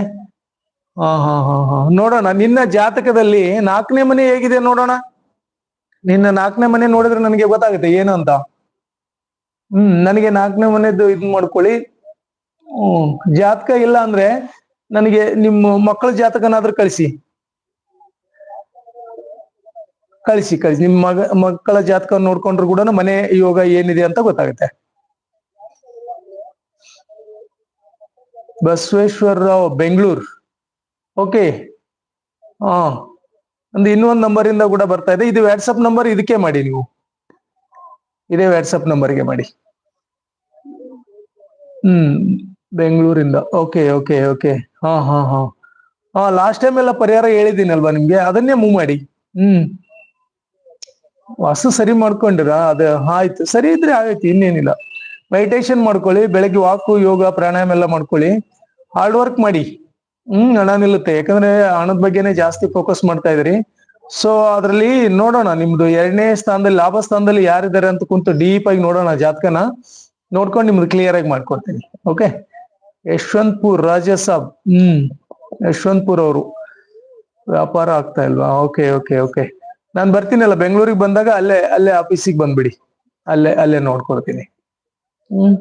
Speaker 1: ಹಾ ಹಾ ಹಾ ಹಾ. ನೋಡೋಣ, ನಿನ್ನ ಜಾತಕದಲ್ಲಿ ನಾಲ್ಕನೇ ಮನೆ ಹೇಗಿದೆ ನೋಡೋಣ? ನಿನ್ನ ನಾಲ್ಕನೇ ಮನೆ ನೋಡಿದ್ರೆ ನನಗೆ ಗೊತ್ತಾಗುತ್ತೆ, ಏನು ಅಂತ. ಹ್ಮ್, ನನಗೆ ನಾಲ್ಕನೇ ಮನೆದು ಇದ್ ಮಾಡ್ಕೊಳ್ಳಿ. ಹ್ಮ್, ಜಾತಕ ಇಲ್ಲ ಅಂದ್ರೆ ನನಗೆ ನಿಮ್ಮ ಮಕ್ಕಳ ಜಾತಕನಾದ್ರೂ ಕಳಿಸಿ. ಕಳಿಸಿ ಕಳಿಸಿ. ನಿಮ್ಮ ಮಗ, ಮಕ್ಕಳ ಜಾತಕ ನೋಡ್ಕೊಂಡ್ರು ಕೂಡ ಮನೆ ಯೋಗ ಏನಿದೆ ಅಂತ ಗೊತ್ತಾಗುತ್ತೆ. ಬಸವೇಶ್ವರ ರಾವ್ ಬೆಂಗಳೂರು. ಓಕೆ. ಹಾ. ಒಂದು ಇನ್ನೊಂದು ನಂಬರ್ ಇಂದ ಕೂಡ ಬರ್ತಾ ಇದೆ. ಇದು ವಾಟ್ಸಪ್ ನಂಬರ್ ಇದಕ್ಕೆ ಮಾಡಿ ನೀವು. ಇದೇ ವಾಟ್ಸಪ್ ನಂಬರ್ಗೆ ಮಾಡಿ. ಹ್ಮ್. ಬೆಂಗಳೂರಿಂದ. Okay okay okay. ಹಾ ಹಾ ಹಾ. ಹಾ ಲಾಸ್ಟ್ ಟೈಮ್ ಎಲ್ಲ ಪರಿಹಾರ ಹೇಳಿದ್ದೀನಲ್ವಾ ನಿಮ್ಗೆ? ಅದನ್ನೇ ಮೂವ್ ಮಾಡಿ. ಹ್ಮ್. ವಾಸು ಸರಿ ಮಾಡ್ಕೊಂಡಿರ? ಅದು, ಆಯ್ತು. ಸರಿ ಇದ್ರೆ ಆಯ್ತು, ಇನ್ನೇನಿಲ್ಲ. ಮೆಡಿಟೇಷನ್ ಮಾಡ್ಕೊಳ್ಳಿ, ಬೆಳಗ್ಗೆ ವಾಕು, ಯೋಗ, ಪ್ರಾಣಾಯಾಮ ಎಲ್ಲ ಮಾಡ್ಕೊಳ್ಳಿ. ಹಾರ್ಡ್ ವರ್ಕ್ ಮಾಡಿ. ಹ್ಮ್, ಹಣ ನಿಲ್ಲುತ್ತೆ. ಯಾಕಂದ್ರೆ ಹಣದ ಬಗ್ಗೆನೇ ಜಾಸ್ತಿ ಫೋಕಸ್ ಮಾಡ್ತಾ ಇದ್ರಿ. ಸೊ ಅದ್ರಲ್ಲಿ ನೋಡೋಣ, ನಿಮ್ದು ಎರಡನೇ ಸ್ಥಾನದಲ್ಲಿ, ಲಾಭ ಸ್ಥಾನದಲ್ಲಿ ಯಾರಿದ್ದಾರೆ ಅಂತ ಕುಂತು ಡೀಪ್ ಆಗಿ ನೋಡೋಣ ಜಾತಕನ. ನೋಡ್ಕೊಂಡು ನಿಮ್ದು ಕ್ಲಿಯರ್ ಆಗಿ ಮಾಡ್ಕೊಡ್ತೀನಿ. ಓಕೆ ಯಶವಂತಪುರ್ ರಾಜ ಸಾಬ್ ಹ್ಮ್, ಯಶವಂತಪುರ್ ಅವರು. ವ್ಯಾಪಾರ ಆಗ್ತಾ ಇಲ್ವಾ? ಓಕೆ ಓಕೆ ಓಕೆ ನಾನು ಬರ್ತೀನಲ್ಲ ಬೆಂಗಳೂರಿಗೆ ಬಂದಾಗ ಅಲ್ಲೇ ಅಲ್ಲೇ ಆಫೀಸಿಗೆ ಬಂದ್ಬಿಡಿ. ಅಲ್ಲೇ ಅಲ್ಲೇ ನೋಡ್ಕೊಳ್ತೀನಿ. ಹ್ಮ್.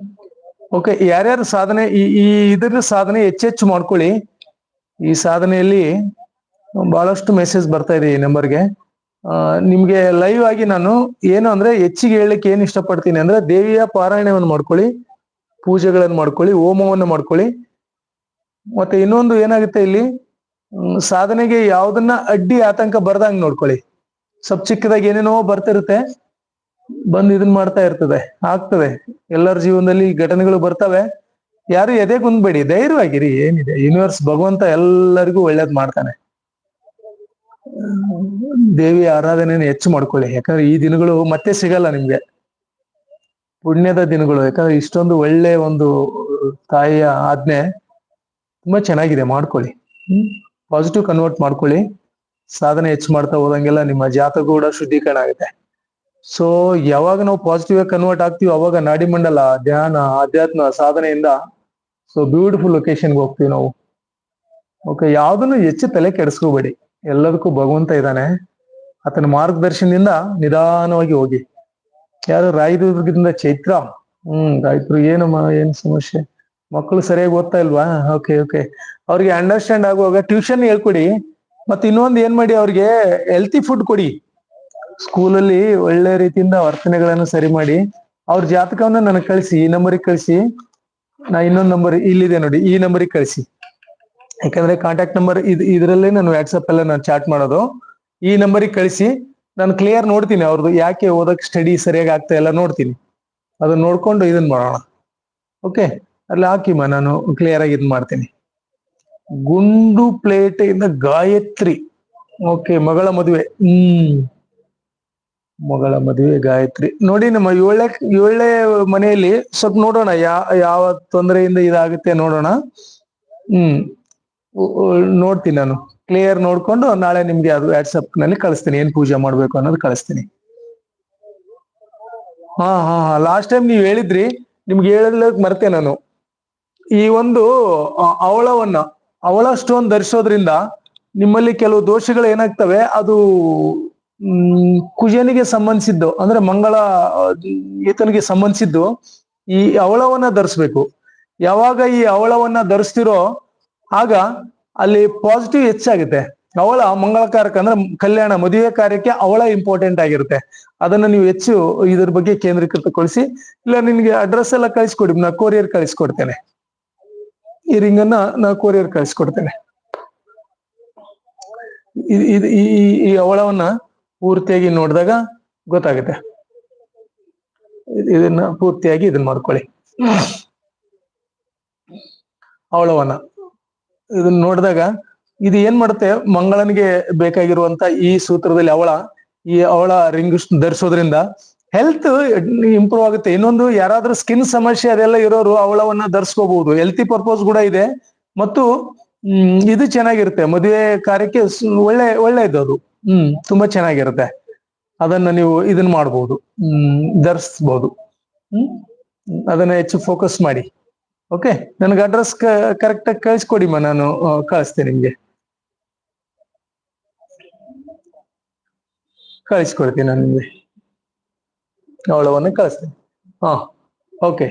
Speaker 1: ಓಕೆ ಯಾರ್ಯಾರು ಸಾಧನೆ ಈ ಈ ಇದ್ರ ಸಾಧನೆ ಹೆಚ್ಚೆಚ್ಚು ಮಾಡ್ಕೊಳ್ಳಿ. ಈ ಸಾಧನೆಯಲ್ಲಿ ಬಹಳಷ್ಟು ಮೆಸೇಜ್ ಬರ್ತಾ ಇದೆ ಈ ನಂಬರ್ಗೆ ನಿಮ್ಗೆ ಲೈವ್ ಆಗಿ ನಾನು ಏನು ಅಂದ್ರೆ ಹೆಚ್ಚಿಗೆ ಹೇಳಲಿಕ್ಕೆ ಏನ್ ಇಷ್ಟಪಡ್ತೀನಿ ಅಂದ್ರೆ ದೇವಿಯ ಪಾರಾಯಣವನ್ನು ಮಾಡ್ಕೊಳ್ಳಿ ಪೂಜೆಗಳನ್ನು ಮಾಡ್ಕೊಳ್ಳಿ ಹೋಮವನ್ನು ಮಾಡ್ಕೊಳ್ಳಿ. ಮತ್ತೆ ಇನ್ನೊಂದು ಏನಾಗುತ್ತೆ ಇಲ್ಲಿ? ಸಾಧನೆಗೆ ಯಾವ್ದನ್ನ ಅಡ್ಡಿ ಆತಂಕ ಬರ್ದಂಗ್ ನೋಡ್ಕೊಳ್ಳಿ. ಸ್ವಲ್ಪ ಚಿಕ್ಕದಾಗಿ ಏನೇನೋ ಬರ್ತಿರುತ್ತೆ, ಬಂದು ಇದನ್ ಮಾಡ್ತಾ ಇರ್ತದೆ, ಆಗ್ತದೆ. ಎಲ್ಲರ ಜೀವನದಲ್ಲಿ ಘಟನೆಗಳು ಬರ್ತವೆ. ಯಾರು ಎದೆ ಕುಂದ್ಬೇಡಿ ಧೈರ್ಯವಾಗಿರಿ, ಏನಿದೆ. ಯೂನಿವರ್ಸ್ ಭಗವಂತ ಎಲ್ಲರಿಗೂ ಒಳ್ಳೇದ್ ಮಾಡ್ತಾನೆ. ದೇವಿ ಆರಾಧನೆಯನ್ನು ಹೆಚ್ಚು ಮಾಡ್ಕೊಳ್ಳಿ. ಯಾಕಂದ್ರೆ ಈ ದಿನಗಳು ಮತ್ತೆ ಸಿಗಲ್ಲ ನಿಮ್ಗೆ. ಪುಣ್ಯದ ದಿನಗಳು. ಯಾಕಂದ್ರೆ ಇಷ್ಟೊಂದು ಒಳ್ಳೆ ಒಂದು ತಾಯಿಯ ಆಜ್ಞೆ ತುಂಬಾ ಚೆನ್ನಾಗಿದೆ. ಮಾಡ್ಕೊಳ್ಳಿ. ಪಾಸಿಟಿವ್ ಕನ್ವರ್ಟ್ ಮಾಡ್ಕೊಳ್ಳಿ. ಸಾಧನೆ ಹೆಚ್ಚು ಮಾಡ್ತಾ ಹೋದಂಗೆಲ್ಲ ನಿಮ್ಮ ಜಾತಕ ಕೂಡ ಶುದ್ಧೀಕರಣ ಆಗುತ್ತೆ. ಸೊ ಯಾವಾಗ ನಾವು ಪಾಸಿಟಿವ್ ಆಗಿ ಕನ್ವರ್ಟ್ ಆಗ್ತೀವಿ ಅವಾಗ ನಾಡಿಮಂಡಲ ಧ್ಯಾನ, ಆಧ್ಯಾತ್ಮ ಸಾಧನೆಯಿಂದ ಸೊ ಬ್ಯೂಟಿಫುಲ್ ಲೊಕೇಶನ್ಗೆ ಹೋಗ್ತೀವಿ ನಾವು. ಓಕೆ ಯಾವ್ದನ್ನು ಹೆಚ್ಚು ತಲೆ ಕೆಡಿಸ್ಕೋಬೇಡಿ. ಎಲ್ಲದಕ್ಕೂ ಭಗವಂತ ಇದ್ದಾನೆ. ಆತನ ಮಾರ್ಗದರ್ಶನದಿಂದ ನಿಧಾನವಾಗಿ ಹೋಗಿ. ಯಾರು ರಾಯದುರ್ಗದಿಂದ ಚೈತ್ರ? ಹ್ಮ್ ರಾಯತರು ಏನಮ್ಮ ಏನು ಸಮಸ್ಯೆ? ಮಕ್ಕಳು ಸರಿಯಾಗಿ ಓದ್ತಾ ಇಲ್ವಾ? ಓಕೆ ಓಕೆ ಅವ್ರಿಗೆ ಅಂಡರ್ಸ್ಟ್ಯಾಂಡ್ ಆಗುವಾಗ ಟ್ಯೂಷನ್ ಹೇಳ್ಕೊಡಿ. ಮತ್ತೆ ಇನ್ನೊಂದು ಏನ್ ಮಾಡಿ ಅವ್ರಿಗೆ ಹೆಲ್ತಿ ಫುಡ್ ಕೊಡಿ. ಸ್ಕೂಲಲ್ಲಿ ಒಳ್ಳೆ ರೀತಿಯಿಂದ ವರ್ತನೆಗಳನ್ನು ಸರಿ ಮಾಡಿ. ಅವ್ರ ಜಾತಕವನ್ನ ನನಗೆ ಕಳಿಸಿ, ಈ ನಂಬರಿಗೆ ಕಳಿಸಿ. ನಾ ಇನ್ನೊಂದು ನಂಬರ್ ಇಲ್ಲಿದೆ ನೋಡಿ, ಈ ನಂಬರಿಗೆ ಕಳಿಸಿ. ಯಾಕಂದ್ರೆ ಕಾಂಟ್ಯಾಕ್ಟ್ ನಂಬರ್ ಇದ್, ಇದರಲ್ಲೇ ನಾನು ವಾಟ್ಸಪ್ ಎಲ್ಲ ನಾನು ಚಾಟ್ ಮಾಡೋದು. ಈ ನಂಬರಿಗೆ ಕಳಿಸಿ, ನಾನು ಕ್ಲಿಯರ್ ನೋಡ್ತೀನಿ ಅವ್ರದ್ದು ಯಾಕೆ ಓದಕ್ ಸ್ಟಡಿ ಸರಿಯಾಗಿ ಆಗ್ತಾ ಇಲ್ಲ ನೋಡ್ತೀನಿ. ಅದನ್ನ ನೋಡ್ಕೊಂಡು ಇದನ್ನ ಮಾಡೋಣ. ಓಕೆ ಅಲ್ಲಿ ಹಾಕಿಮ್ಮ ನಾನು ಕ್ಲಿಯರ್ ಆಗಿ ಇದು ಮಾಡ್ತೀನಿ. ಗುಂಡು ಪ್ಲೇಟೆಯಿಂದ ಗಾಯತ್ರಿ. ಓಕೆ ಮಗಳ ಮದುವೆ. ಹ್ಮ್. ಮಗಳ ಮದುವೆ, ಗಾಯತ್ರಿ. ನೋಡಿ ನಮ್ಮ ಏಳನೇ ಏಳನೇ ಮನೆಯಲ್ಲಿ ಸ್ವಲ್ಪ ನೋಡೋಣ, ಯಾ, ಯಾವ ತೊಂದರೆಯಿಂದ ಇದಾಗುತ್ತೆ ನೋಡೋಣ. ಹ್ಮ್. ನೋಡ್ತೀನಿ ನಾನು. ಕ್ಲಿಯರ್ ನೋಡ್ಕೊಂಡು ನಾಳೆ ನಿಮ್ಗೆ ಅದು ವಾಟ್ಸಪ್ನಲ್ಲಿ ಕಳಿಸ್ತೀನಿ, ಏನ್ ಪೂಜೆ ಮಾಡ್ಬೇಕು ಅನ್ನೋದು ಕಳಿಸ್ತೀನಿ. ಹಾ ಹಾ ಲಾಸ್ಟ್ ಟೈಮ್ ನೀವು ಹೇಳಿದ್ರಿ, ನಿಮ್ಗೆ ಹೇಳಕ್ ಮರ್ತೆ ನಾನು. ಈ ಒಂದು ಅವಳವನ್ನ ಅವಳ ಸ್ಟೋನ್ ಧರಿಸೋದ್ರಿಂದ ನಿಮ್ಮಲ್ಲಿ ಕೆಲವು ದೋಷಗಳು ಏನಾಗ್ತವೆ? ಅದು ಕುಜನಿಗೆ ಸಂಬಂಧಿಸಿದ್ದು, ಅಂದ್ರೆ ಮಂಗಳ ಈತನಿಗೆ ಸಂಬಂಧಿಸಿದ್ದು, ಈ ಅವಳವನ್ನ ಧರಿಸ್ಬೇಕು. ಯಾವಾಗ ಈ ಅವಳವನ್ನ ಧರಿಸ್ತಿರೋ ಆಗ ಅಲ್ಲಿ ಪಾಸಿಟಿವ್ ಹೆಚ್ಚಾಗುತ್ತೆ. ಅವಳ ಮಂಗಳಕಾರಕ ಅಂದ್ರೆ ಕಲ್ಯಾಣ, ಮದುವೆ ಕಾರ್ಯಕ್ಕೆ ಅವಳ ಇಂಪಾರ್ಟೆಂಟ್ ಆಗಿರುತ್ತೆ. ಅದನ್ನ ನೀವು ಹೆಚ್ಚು ಇದ್ರ ಬಗ್ಗೆ ಕೇಂದ್ರೀಕೃತಗೊಳಿಸಿ, ಇಲ್ಲ ನಿನ್ಗೆ ಅಡ್ರೆಸ್ ಎಲ್ಲ ಕಳಿಸ್ಕೊಡಿ, ನಾ ಕೊರಿಯರ್ ಕಳಿಸ್ಕೊಡ್ತೇನೆ. ಈ ರಿಂಗ್ ಅನ್ನ ನಾ ಕೊರಿಯರ್ ಕಳಿಸ್ಕೊಡ್ತೇನೆ. ಈ ಅವಳವನ್ನ ಪೂರ್ತಿಯಾಗಿ ನೋಡಿದಾಗ ಗೊತ್ತಾಗುತ್ತೆ. ಇದ್- ಇದನ್ನ ಪೂರ್ತಿಯಾಗಿ ಇದನ್ನ ಮಾಡ್ಕೊಳ್ಳಿ. ಅವಳವನ್ನ. ಇದನ್ನ ನೋಡಿದಾಗ ಇದು ಏನ್ ಮಾಡುತ್ತೆ? ಮಂಗಳನಿಗೆ ಬೇಕಾಗಿರುವಂತ ಈ ಸೂತ್ರದಲ್ಲಿ ಅವಳ, ಈ ಅವಳ ರಿಂಗ್ ಧರಿಸೋದ್ರಿಂದ ಹೆಲ್ತ್ ಇಂಪ್ರೂವ್ ಆಗುತ್ತೆ. ಇನ್ನೊಂದು ಯಾರಾದ್ರೂ ಸ್ಕಿನ್ ಸಮಸ್ಯೆ ಅದೆಲ್ಲ ಇರೋರು ಅವಳವನ್ನ ಧರಿಸ್ಕೋಬಹುದು ಹೆಲ್ತಿ ಪರ್ಪಸ್ ಕೂಡ ಇದೆ. ಮತ್ತು ಇದು ಚೆನ್ನಾಗಿರುತ್ತೆ. ಮದುವೆ ಕಾರ್ಯಕ್ಕೆ ಒಳ್ಳೆ ಒಳ್ಳೆಯದು ಅದು ಹ್ಮ್, ತುಂಬಾ ಚೆನ್ನಾಗಿರುತ್ತೆ. ಅದನ್ನ ನೀವು ಇದನ್ನ ಮಾಡ್ಬೋದು. ಹ್ಮ್, ಧರಿಸ್ಬೋದು. ಹ್ಮ್, ಅದನ್ನ ಹೆಚ್ಚು ಫೋಕಸ್ ಮಾಡಿ. ಓಕೆ ನನಗೆ ಅಡ್ರೆಸ್ ಕರೆಕ್ಟ್ ಆಗಿ ಕಳಿಸ್ಕೊಡಿ ಮಾ ನಾನು ಕಳಿಸ್ತೇನೆ ನಿಮ್ಗೆ. ಕಳಿಸ್ಕೊಡ್ತೀನಿ ನಾನು ನಿಮ್ಗೆ. ಅವಳವನ್ನ ಕಳಿಸ್ತೇನೆ. ಹಾ ಓಕೆ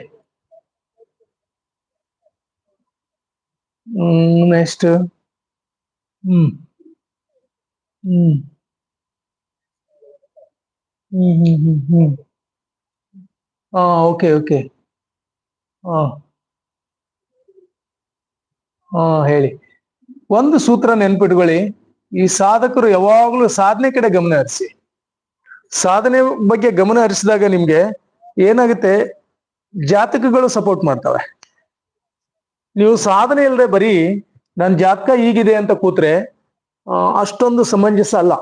Speaker 1: ನೆಕ್ಸ್ಟ್ ಹ್ಮ್ ಹ್ಮ್. ಹ್ಮ್ ಹ್ಮ್ ಹ್ಮ್ ಹ್ಮ್. ಹಾ ಓಕೆ ಓಕೆ ಹಾ. ಹಾ, ಹೇಳಿ. ಒಂದು ಸೂತ್ರ ನೆನ್ಪಿಟ್ಕೊಳ್ಳಿ. ಈ ಸಾಧಕರು ಯಾವಾಗಲೂ ಸಾಧನೆ ಕಡೆ ಗಮನ ಹರಿಸಿ. ಸಾಧನೆ ಬಗ್ಗೆ ಗಮನ ಹರಿಸಿದಾಗ ನಿಮ್ಗೆ ಏನಾಗುತ್ತೆ? ಜಾತಕಗಳು ಸಪೋರ್ಟ್ ಮಾಡ್ತವೆ. ನೀವು ಸಾಧನೆ ಇಲ್ಲದೆ ಬರೀ ನನ್ನ ಜಾತಕ ಹೀಗಿದೆ ಅಂತ ಕೂತ್ರೆ ಅಷ್ಟೊಂದು ಸಮಂಜಸ ಅಲ್ಲ.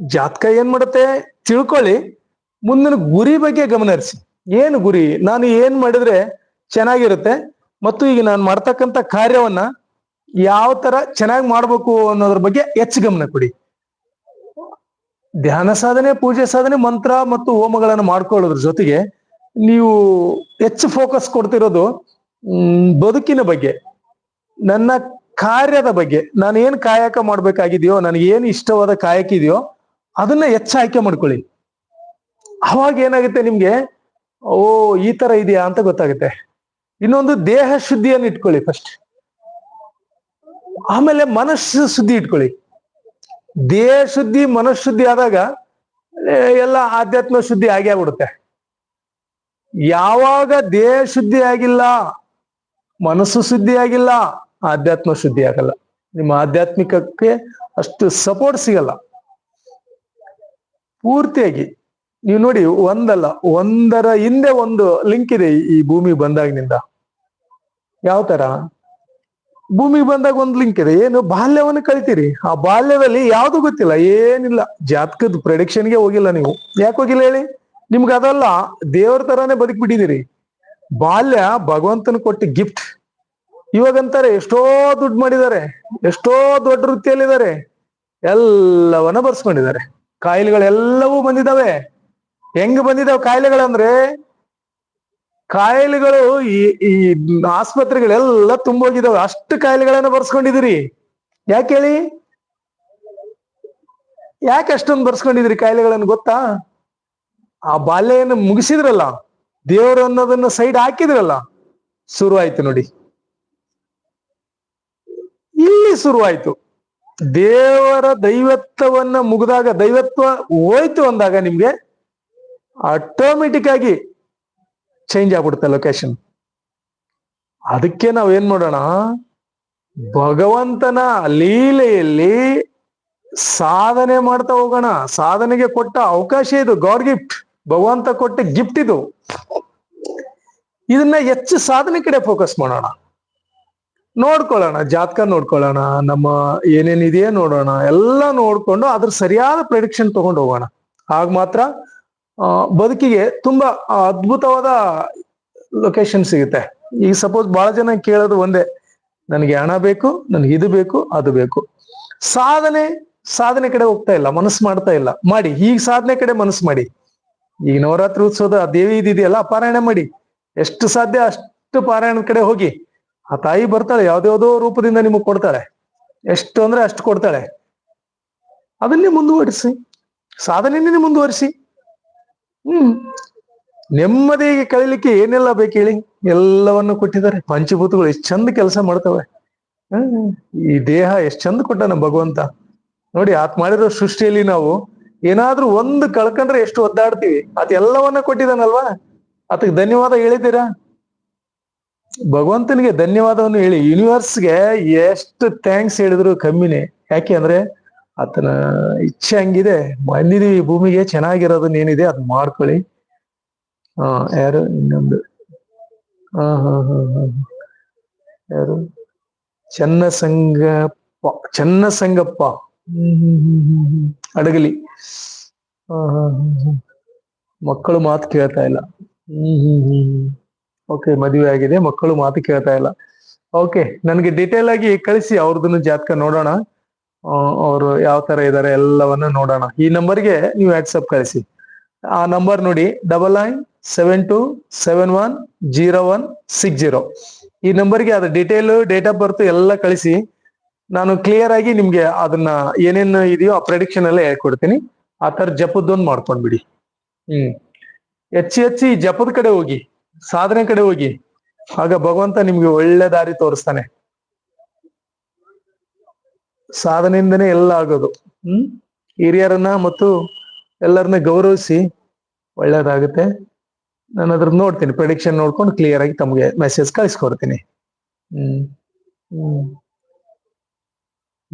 Speaker 1: ಜಾತಕ ಏನ್ ಮಾಡುತ್ತೆ? ತಿಳ್ಕೊಳ್ಳಿ. ಮುಂದಿನ ಗುರಿ ಬಗ್ಗೆ ಗಮನ ಹರಿಸಿ. ಏನು ಗುರಿ? ನಾನು ಏನ್ ಮಾಡಿದ್ರೆ ಚೆನ್ನಾಗಿರುತ್ತೆ? ಮತ್ತು ಈಗ ನಾನು ಮಾಡ್ತಕ್ಕಂಥ ಕಾರ್ಯವನ್ನ ಯಾವ ತರ ಚೆನ್ನಾಗಿ ಮಾಡ್ಬೇಕು ಅನ್ನೋದ್ರ ಬಗ್ಗೆ ಹೆಚ್ಚು ಗಮನ ಕೊಡಿ. ಧ್ಯಾನ ಸಾಧನೆ, ಪೂಜೆ ಸಾಧನೆ, ಮಂತ್ರ ಮತ್ತು ಹೋಮಗಳನ್ನು ಮಾಡ್ಕೊಳ್ಳೋದ್ರ ಜೊತೆಗೆ ನೀವು ಹೆಚ್ಚು ಫೋಕಸ್ ಕೊಡ್ತಿರೋದು ಬದುಕಿನ ಬಗ್ಗೆ. ನನ್ನ ಕಾರ್ಯದ ಬಗ್ಗೆ. ನಾನು ಏನ್ ಕಾಯಕ ಮಾಡ್ಬೇಕಾಗಿದೆಯೋ, ನನಗೆ ಏನು ಇಷ್ಟವಾದ ಕಾಯಕ ಇದೆಯೋ ಅದನ್ನ ಹೆಚ್ಚು ಆಯ್ಕೆ ಮಾಡ್ಕೊಳ್ಳಿ. ಅವಾಗ ಏನಾಗುತ್ತೆ ನಿಮ್ಗೆ, ಓ, ಈ ತರ ಇದೆಯಾ ಅಂತ ಗೊತ್ತಾಗುತ್ತೆ. ಇನ್ನೊಂದು ದೇಹ ಶುದ್ಧಿಯನ್ನು ಇಟ್ಕೊಳ್ಳಿ ಫಸ್ಟ್ ಆಮೇಲೆ ಮನಸ್ಸು ಶುದ್ಧಿ ಇಟ್ಕೊಳ್ಳಿ. ದೇಹ ಶುದ್ಧಿ ಮನಃಶುದ್ಧಿ ಆದಾಗ ಎಲ್ಲ ಆಧ್ಯಾತ್ಮ ಶುದ್ಧಿ ಆಗೇ ಬಿಡುತ್ತೆ ಯಾವಾಗ ದೇಹ ಶುದ್ಧಿ ಆಗಿಲ್ಲ, ಮನಸ್ಸು ಶುದ್ಧಿ ಆಗಿಲ್ಲ, ಆಧ್ಯಾತ್ಮ ಶುದ್ಧಿ ಆಗಲ್ಲ. ನಿಮ್ಮ ಆಧ್ಯಾತ್ಮಿಕಕ್ಕೆ ಅಷ್ಟು ಸಪೋರ್ಟ್ ಸಿಗಲ್ಲ. ಪೂರ್ತಿಯಾಗಿ, ನೀವು ನೋಡಿ, ಒಂದಲ್ಲ, ಒಂದರ ಹಿಂದೆ ಒಂದು ಲಿಂಕ್ ಇದೆ ಈ ಭೂಮಿ ಬಂದಾಗಿನಿಂದ. ಯಾವ ತರ ಭೂಮಿಗೆ ಬಂದಾಗ ಒಂದು ಲಿಂಕ್ ಇದೆ. ಏನು, ಬಾಲ್ಯವನ್ನು ಕಳಿತೀರಿ. ಆ ಬಾಲ್ಯದಲ್ಲಿ ಯಾವುದು ಗೊತ್ತಿಲ್ಲ, ಏನಿಲ್ಲ. ಜಾತಕದ ಪ್ರೊಡಿಕ್ಷನ್ಗೆ ಹೋಗಿಲ್ಲ ನೀವು. ಯಾಕೆ ಹೋಗಿಲ್ಲ ಹೇಳಿ? ನಿಮ್ಗೆ ಅದಲ್ಲ, ದೇವ್ರ ತರಾನೇ ಬದುಕ್ಬಿಟ್ಟಿದ್ದೀರಿ ಬಾಲ್ಯ ಭಗವಂತನ ಕೊಟ್ಟ ಗಿಫ್ಟ್ ಇವಾಗಂತಾರೆ ಎಷ್ಟೋ ದುಡ್ಡು ಮಾಡಿದ್ದಾರೆ, ಎಷ್ಟೋ ದೊಡ್ಡ ವೃತ್ತಿಯಲ್ಲಿದ್ದಾರೆ. ಎಲ್ಲವನ್ನ ಬರ್ಸ್ಕೊಂಡಿದ್ದಾರೆ. ಕಾಯಿಲೆಗಳೆಲ್ಲವೂ ಬಂದಿದಾವೆ. ಹೆಂಗ್ ಬಂದಿದಾವೆ ಕಾಯಿಲೆಗಳಂದ್ರೆ ಕಾಯಿಲೆಗಳು ಈ ಈ ಆಸ್ಪತ್ರೆಗಳೆಲ್ಲ ತುಂಬೋಗಿದಾವೆ. ಅಷ್ಟು ಕಾಯಿಲೆಗಳನ್ನ ಬರ್ಸ್ಕೊಂಡಿದಿರಿ ಯಾಕೆ ಹೇಳಿ? ಯಾಕೆ ಅಷ್ಟೊಂದು ಬರ್ಸ್ಕೊಂಡಿದ್ರಿ ಕಾಯಿಲೆಗಳನ್ನು ಗೊತ್ತಾ? ಆ ಬಾಲ್ಯವನ್ನು ಮುಗಿಸಿದ್ರಲ್ಲ, ದೇವರು ಅನ್ನೋದನ್ನ ಸೈಡ್ ಹಾಕಿದ್ರಲ್ಲ, ಶುರುವಾಯ್ತು ನೋಡಿ. ಇಲ್ಲಿ ಶುರುವಾಯ್ತು. ದೇವರ ದೈವತ್ವವನ್ನ ಮುಗಿದಾಗ, ದೈವತ್ವ ಹೋಯ್ತು ಅಂದಾಗ ನಿಮ್ಗೆ ಆಟೋಮೆಟಿಕ್ ಆಗಿ ಚೇಂಜ್ ಆಗ್ಬಿಡುತ್ತೆ ಲೊಕೇಶನ್ ಅದಕ್ಕೆ ನಾವ್ ಏನ್ ಮಾಡೋಣ? ಭಗವಂತನ ಲೀಲೆಯಲ್ಲಿ ಸಾಧನೆ ಮಾಡ್ತಾ ಹೋಗೋಣ. ಸಾಧನೆಗೆ ಕೊಟ್ಟ ಅವಕಾಶ ಇದು. God gift. ಭಗವಂತ ಕೊಟ್ಟ ಗಿಫ್ಟ್ ಇದು. ಇದನ್ನ ಹೆಚ್ಚು ಸಾಧನೆ ಕಡೆ ಫೋಕಸ್ ಮಾಡೋಣ. ನೋಡ್ಕೊಳ್ಳೋಣ. ಜಾತಕ ನೋಡ್ಕೊಳ್ಳೋಣ. ನಮ್ಮ ಏನೇನಿದೆಯೇ ನೋಡೋಣ. ಎಲ್ಲ ನೋಡ್ಕೊಂಡು ಅದ್ರ ಸರಿಯಾದ ಪ್ರೆಡಿಕ್ಷನ್ ತಗೊಂಡು ಹೋಗೋಣ. ಆಗ ಮಾತ್ರ ಬದುಕಿಗೆ ತುಂಬಾ ಅದ್ಭುತವಾದ ಲೊಕೇಶನ್ ಸಿಗುತ್ತೆ. ಈಗ ಸಪೋಸ್ ಬಹಳ ಜನ ಕೇಳೋದು ಒಂದೇ, ನನಗೆ ಹಣ ಬೇಕು, ನನಗೆ ಇದು ಬೇಕು, ಅದು ಬೇಕು. ಸಾಧನೆ ಸಾಧನೆ ಕಡೆ ಹೋಗ್ತಾ ಇಲ್ಲ, ಮನಸ್ಸು ಮಾಡ್ತಾ ಇಲ್ಲ. ಮಾಡಿ, ಈಗ ಸಾಧನೆ ಕಡೆ ಮನಸ್ಸು ಮಾಡಿ. ಈಗ ನವರಾತ್ರಿ ಉತ್ಸವದ ದೇವಿ ಇದೆಯಲ್ಲ, ಪಾರಾಯಣ ಮಾಡಿ. ಎಷ್ಟು ಸಾಧ್ಯ ಅಷ್ಟು ಪಾರಾಯಣದ ಕಡೆ ಹೋಗಿ. ಆ ತಾಯಿ ಬರ್ತಾಳೆ ಯಾವ್ದ್ಯಾವ್ದೋ ರೂಪದಿಂದ ನಿಮಗೆ ಕೊಡ್ತಾಳೆ. ಎಷ್ಟು ಅಂದ್ರೆ ಅಷ್ಟು ಕೊಡ್ತಾಳೆ. ಅದನ್ನೇ ಮುಂದುವರಿಸಿ. ಸಾಧನೆಯನ್ನೇ ಮುಂದುವರಿಸಿ. ಹ್ಮ್. ನೆಮ್ಮದಿಗೆ ಕಳಿಲಿಕ್ಕೆ ಏನೆಲ್ಲ ಬೇಕು ಹೇಳಿ? ಎಲ್ಲವನ್ನು ಕೊಟ್ಟಿದ್ದಾರೆ. ಪಂಚಭೂತಗಳು ಎಷ್ಟು ಚಂದ ಕೆಲಸ ಮಾಡ್ತವೆ. ಈ ದೇಹ ಎಷ್ಟು ಚಂದ ಕೊಟ್ಟಾನ ಭಗವಂತ. ನೋಡಿ, ಆತ್ ಮಾಡಿರೋ ಸೃಷ್ಟಿಯಲ್ಲಿ ನಾವು ಏನಾದ್ರೂ ಒಂದು ಕಳ್ಕಂಡ್ರೆ ಎಷ್ಟು ಒದ್ದಾಡ್ತೀವಿ. ಅದೆಲ್ಲವನ್ನ ಕೊಟ್ಟಿದ್ದಾನಲ್ವಾ? ಅದಕ್ಕೆ ಧನ್ಯವಾದ ಹೇಳಿದ್ದೀರಾ? ಭಗವಂತನಿಗೆ ಧನ್ಯವಾದವನ್ನು ಹೇಳಿ. ಯೂನಿವರ್ಸ್ಗೆ ಎಷ್ಟು ಥ್ಯಾಂಕ್ಸ್ ಹೇಳಿದ್ರು ಕಮ್ಮಿನೇ. ಯಾಕೆ ಅಂದ್ರೆ ಆತನ ಇಚ್ಛೆ ಹಂಗಿದೆ. ಬಂದಿದೀವಿ ಭೂಮಿಗೆ ಚೆನ್ನಾಗಿರೋದನ್ನ ಏನಿದೆ ಅದ್ ಮಾಡ್ಕೊಳ್ಳಿ. ಹಾ ಯಾರು? ಇನ್ನೊಂದು. ಯಾರು? ಚನ್ನಸಂಗಪ್ಪ. ಸಂಗಪ್ಪ ಚೆನ್ನ ಸಂಗಪ್ಪ ಹ್ಮ್ ಹ್ಮ್ ಅಡಗಲಿ. ಮಕ್ಕಳು ಮಾತು ಕೇಳ್ತಾ ಇಲ್ಲ. ಹ್ಮ್ ಹ್ಮ್ ಹ್ಮ್ ಓಕೆ, ಮದುವೆ ಆಗಿದೆ. ಮಕ್ಕಳು ಮಾತು ಕೇಳ್ತಾ ಇಲ್ಲ. ಓಕೆ, ನನಗೆ ಡಿಟೇಲ್ ಆಗಿ ಕಳಿಸಿ, ಅವ್ರದನ್ನು ಜಾತಕ ನೋಡೋಣ. ಅವರು ಯಾವ ತರ ಇದ್ದಾರೆ ಎಲ್ಲವನ್ನ ನೋಡೋಣ. ಈ ನಂಬರ್ಗೆ ನೀವು ವಾಟ್ಸಪ್ ಕಳಿಸಿ. ಆ ನಂಬರ್ ನೋಡಿ double nine seven two seven one zero one six zero ಈ ನಂಬರ್ಗೆ ಅದ್ರ ಡೀಟೇಲ್ ಡೇಟ್ ಆಫ್ ಬರ್ತ್ ಎಲ್ಲ ಕಳಿಸಿ. ನಾನು ಕ್ಲಿಯರ್ ಆಗಿ ನಿಮ್ಗೆ ಅದನ್ನ ಏನೇನು ಇದೆಯೋ ಆ ಪ್ರೆಡಿಕ್ಷನ್ ಎಲ್ಲ ಹೇಳ್ಕೊಡ್ತೀನಿ. ಆ ತರ ಜಪದ್ದೊಂದು ಮಾಡ್ಕೊಂಡ್ಬಿಡಿ. ಹ್ಮ್. ಹೆಚ್ಚು ಹೆಚ್ಚಿ ಜಪದ ಕಡೆ ಹೋಗಿ, ಸಾಧನೆ ಕಡೆ ಹೋಗಿ, ಆಗ ಭಗವಂತ ನಿಮ್ಗೆ ಒಳ್ಳೆ ದಾರಿ ತೋರಿಸ್ತಾನೆ. ಸಾಧನೆಯಿಂದನೇ ಎಲ್ಲ ಆಗೋದು. ಹ್ಮ್? ಹಿರಿಯರನ್ನ ಮತ್ತು ಎಲ್ಲರನ್ನ ಗೌರವಿಸಿ ಒಳ್ಳೇದಾಗುತ್ತೆ. ನಾನು ಅದ್ರ ನೋಡ್ತೀನಿ ಪ್ರೆಡಿಕ್ಷನ್ ನೋಡ್ಕೊಂಡು ಕ್ಲಿಯರ್ ಆಗಿ ತಮಗೆ ಮೆಸೇಜ್ ಕಳಿಸ್ಕೊಡ್ತೀನಿ. ಹ್ಮ್. ಹ್ಮ್.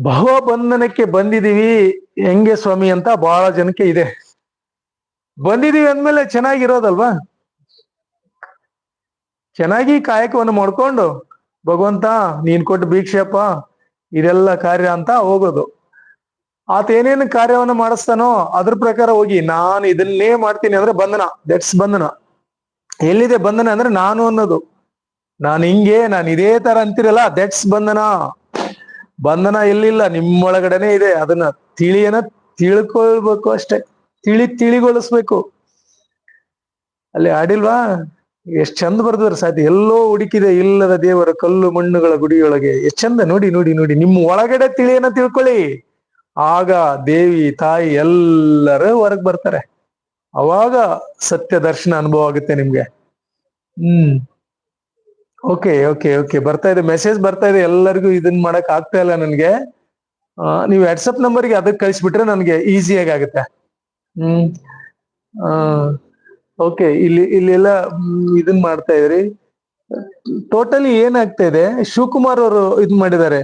Speaker 1: ಭವ ಬಂಧನಕ್ಕೆ ಬಂದಿದೀವಿ, ಹೆಂಗೆ ಸ್ವಾಮಿ ಅಂತ ಬಹಳ ಜನಕ್ಕೆ ಇದೆ. ಬಂದಿದೀವಿ ಅಂದ್ಮೇಲೆ ಚೆನ್ನಾಗಿರೋದಲ್ವಾ? ಚೆನ್ನಾಗಿ ಕಾಯಕವನ್ನು ಮಾಡ್ಕೊಂಡು, ಭಗವಂತ ನೀನ್ ಕೊಟ್ಟು ಭಿಕ್ಷೆಪ್ಪ ಇದೆಲ್ಲ ಕಾರ್ಯ ಅಂತ ಹೋಗೋದು. ಆತ ಏನೇನು ಕಾರ್ಯವನ್ನು ಮಾಡಿಸ್ತಾನೋ ಅದ್ರ ಪ್ರಕಾರ ಹೋಗಿ, ನಾನು ಇದನ್ನೇ ಮಾಡ್ತೀನಿ ಅಂದ್ರೆ ಬಂಧನ ದಟ್ಸ್ ಬಂಧನ. ಎಲ್ಲಿದೆ ಬಂಧನ ಅಂದ್ರೆ ನಾನು ಅನ್ನೋದು. ನಾನು ಹಿಂಗೆ, ನಾನು ಇದೇ ತರ ಅಂತಿರಲ್ಲ ದಟ್ಸ್ ಬಂಧನ. ಬಂಧನ ಎಲ್ಲಿಲ್ಲ, ನಿಮ್ಮೊಳಗಡೆನೆ ಇದೆ. ಅದನ್ನ ತಿಳಿಯನ ತಿಳ್ಕೊಳ್ಬೇಕು ಅಷ್ಟೇ. ತಿಳಿ, ತಿಳಿಗೊಳಿಸ್ಬೇಕು. ಅಲ್ಲಿ ಆಡಿಲ್ವಾ? ಎಷ್ಟ್ ಚಂದ ಬರ್ದ್ರ ಸಾಧ್ಯ ಎಲ್ಲೋ ಹುಡುಕಿದೆ ಇಲ್ಲದ ದೇವರ ಕಲ್ಲು ಮಣ್ಣುಗಳ ಗುಡಿಯೊಳಗೆ. ಎಷ್ಟ್ ಚಂದ. ನೋಡಿ ನೋಡಿ ನೋಡಿ. ನಿಮ್ಮ ಒಳಗಡೆ ತಿಳಿಯನ್ನ ತಿಳ್ಕೊಳ್ಳಿ. ಆಗ ದೇವಿ, ತಾಯಿ ಎಲ್ಲರ ಹೊರಗ್ ಬರ್ತಾರೆ. ಅವಾಗ ಸತ್ಯ ದರ್ಶನ ಅನುಭವ ಆಗುತ್ತೆ ನಿಮ್ಗೆ. ಹ್ಮ್. Okay okay okay. ಬರ್ತಾ ಇದೆ. ಮೆಸೇಜ್ ಬರ್ತಾ ಇದೆ. ಎಲ್ಲರಿಗೂ ಇದನ್ ಮಾಡಕ್ ಆಗ್ತಾ ಇಲ್ಲ ನನ್ಗೆ. ನೀವು ವಾಟ್ಸಪ್ ನಂಬರ್ಗೆ ಅದಕ್ಕೆ ಕಳಿಸ್ಬಿಟ್ರೆ ನನ್ಗೆ ಈಸಿಯಾಗಿ ಆಗುತ್ತೆ. ಹ್ಮ್. ಓಕೆ ಇಲ್ಲಿ, ಇಲ್ಲೆಲ್ಲ ಎಲ್ಲ ಇದನ್ ಮಾಡ್ತಾ ಇದ್ರಿ. ಟೋಟಲಿ ಏನಾಗ್ತಾ ಇದೆ? ಶಿವಕುಮಾರ್ ಅವರು ಇದ್ ಮಾಡಿದ್ದಾರೆ.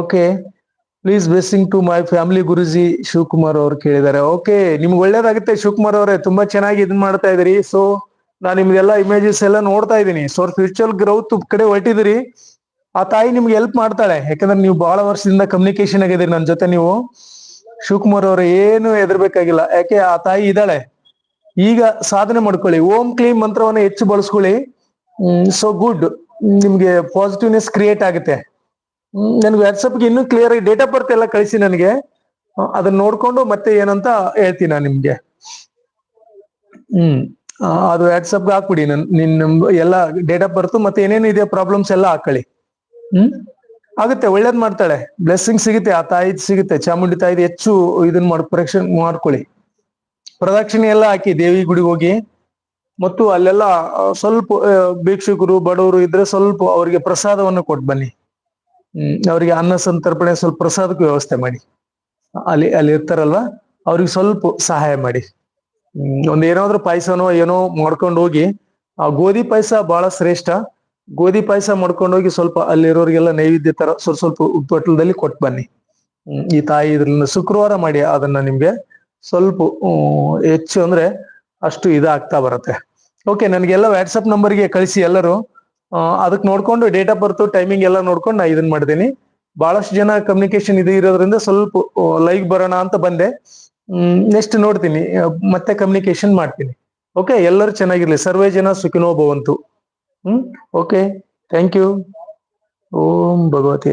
Speaker 1: Okay please blessing to my family Guruji Shivakumar ಅವ್ರು ಕೇಳಿದ್ದಾರೆ. ಓಕೆ ನಿಮ್ಗೆ ಒಳ್ಳೇದಾಗುತ್ತೆ ಶಿವಕುಮಾರ್ ಅವರೇ. ತುಂಬಾ ಚೆನ್ನಾಗಿ ಇದನ್ ಮಾಡ್ತಾ ಇದ್ರಿ. ಸೊ ನಾನು ನಿಮ್ಗೆಲ್ಲ ಇಮೇಜಸ್ ಎಲ್ಲ ನೋಡ್ತಾ ಇದ್ದೀನಿ. ಸೊ ಸ್ಪಿರಿಚುವಲ್ ಗ್ರೌತ್ ಕಡೆ ಹೊರಟಿದಿರಿ ಆ ತಾಯಿ ನಿಮ್ಗೆ ಹೆಲ್ಪ್ ಮಾಡ್ತಾಳೆ. ಯಾಕಂದ್ರೆ ನೀವು ಬಹಳ ವರ್ಷದಿಂದ ಕಮ್ಯುನಿಕೇಶನ್ ಆಗಿದ್ದೀರಿ ನನ್ನ ಜೊತೆ ನೀವು. ಶಿವಕುಮಾರ್ ಅವರು, ಏನು ಹೆದರ್ಬೇಕಾಗಿಲ್ಲ. ಯಾಕೆ, ಆ ತಾಯಿ ಇದ್ದಾಳೆ. ಈಗ ಸಾಧನೆ ಮಾಡ್ಕೊಳ್ಳಿ. ಓಂ ಕ್ಲೀಮ್ ಮಂತ್ರವನ್ನ ಹೆಚ್ಚು ಬಳಸ್ಕೊಳ್ಳಿ. ಸೊ ಗುಡ್ ನಿಮ್ಗೆ ಪಾಸಿಟಿವ್ನೆಸ್ ಕ್ರಿಯೇಟ್ ಆಗುತ್ತೆ. ನನ್ಗೆ ವಾಟ್ಸಪ್ಗೆ ಇನ್ನೂ ಕ್ಲಿಯರ್ ಆಗಿ ಡೇಟ್ ಆಫ್ ಬರ್ತ್ ಎಲ್ಲ ಕಳಿಸಿ ನನಗೆ. ಅದನ್ನ ನೋಡ್ಕೊಂಡು ಮತ್ತೆ ಏನಂತ ಹೇಳ್ತೀನಿ ನಾನು ನಿಮ್ಗೆ. ಹ್ಮ್ ಅದು ವಾಟ್ಸಪ್ಗೆ ಹಾಕ್ಬಿಡಿ. ನನ್, ನಿನ್ ಎಲ್ಲ ಡೇಟ್ ಆಫ್ ಬರ್ತ್ ಮತ್ತೆ ಏನೇನು ಇದೆ ಪ್ರಾಬ್ಲಮ್ಸ್ ಎಲ್ಲ ಹಾಕೊಳ್ಳಿ. ಹ್ಮ್, ಆಗುತ್ತೆ, ಒಳ್ಳೇದ್ ಮಾಡ್ತಾಳೆ. ಬ್ಲೆಸ್ಸಿಂಗ್ ಸಿಗುತ್ತೆ, ಆ ತಾಯಿ ಸಿಗುತ್ತೆ. ಚಾಮುಂಡಿ ತಾಯಿದ್ ಹೆಚ್ಚು ಇದನ್ನ ಮಾಡಿ ಪರೀಕ್ಷೆ ಮಾಡ್ಕೊಳ್ಳಿ. ಪ್ರದಕ್ಷಿಣೆ ಎಲ್ಲ ಹಾಕಿ ದೇವಿ ಗುಡಿಗೆ ಹೋಗಿ ಮತ್ತು ಅಲ್ಲೆಲ್ಲ ಸ್ವಲ್ಪ ಭಿಕ್ಷುಕರು ಬಡವರು ಇದ್ರೆ ಸ್ವಲ್ಪ ಅವರಿಗೆ ಪ್ರಸಾದವನ್ನು ಕೊಟ್ಟು ಬನ್ನಿ ಅವರಿಗೆ ಅನ್ನ ಸಂತರ್ಪಣೆ ಸ್ವಲ್ಪ ಪ್ರಸಾದಕ್ಕೆ ವ್ಯವಸ್ಥೆ ಮಾಡಿ ಅಲ್ಲಿ ಅಲ್ಲಿ ಇರ್ತಾರಲ್ವಾ ಅವ್ರಿಗೆ ಸ್ವಲ್ಪ ಸಹಾಯ ಮಾಡಿ ಒಂದ್ ಏನಾದ್ರು ಪಾಯಸನೋ ಏನೋ ಮಾಡ್ಕೊಂಡು ಹೋಗಿ ಆ ಗೋಧಿ ಪಾಯಸ ಬಹಳ ಶ್ರೇಷ್ಠ ಗೋಧಿ ಪಾಯಸ ಮಾಡ್ಕೊಂಡು ಹೋಗಿ ಸ್ವಲ್ಪ ಅಲ್ಲಿರೋರಿಗೆಲ್ಲ ನೈವೇದ್ಯ ತರ ಸ್ವಲ್ಪ ಸ್ವಲ್ಪ ಉಪ್ಪಟ್ಲದಲ್ಲಿ ಕೊಟ್ಟು ಬನ್ನಿ ಈ ತಾಯಿ ಇದ್ರಿಂದ ಶುಕ್ರವಾರ ಮಾಡಿ ಅದನ್ನ ನಿಮ್ಗೆ ಸ್ವಲ್ಪ ಹೆಚ್ಚು ಅಂದ್ರೆ ಅಷ್ಟು ಇದಾಗ್ತಾ ಬರುತ್ತೆ. ಓಕೆ ನನಗೆಲ್ಲ ವಾಟ್ಸಪ್ ನಂಬರ್ಗೆ ಕಳಿಸಿ ಎಲ್ಲರೂ. ಅದಕ್ಕೆ ನೋಡ್ಕೊಂಡು ಡೇಟ್ ಆಫ್ ಬರ್ತು ಟೈಮಿಂಗ್ ಎಲ್ಲ ನೋಡ್ಕೊಂಡು ನಾ ಇದನ್ನ ಮಾಡಿದ್ದೀನಿ ಬಹಳಷ್ಟು ಜನ ಕಮ್ಯುನಿಕೇಶನ್ ಇದು ಇರೋದ್ರಿಂದ ಸ್ವಲ್ಪ ಲೈಕ್ ಬರೋಣ ಅಂತ ಬಂದೆ. ನೆಕ್ಸ್ಟ್ ನೋಡ್ತೀನಿ. ಮತ್ತೆ ಕಮ್ಯುನಿಕೇಶನ್ ಮಾಡ್ತೀನಿ. ಓಕೆ ಎಲ್ಲರೂ ಚೆನ್ನಾಗಿರ್ಲಿ. ಸರ್ವೇ ಜನ ಸುಖಿನೋ ಭವಂತು. ಹ್ಮ್ ಓಕೆ ಥ್ಯಾಂಕ್ ಯು ಓಂ ಭಗವತಿ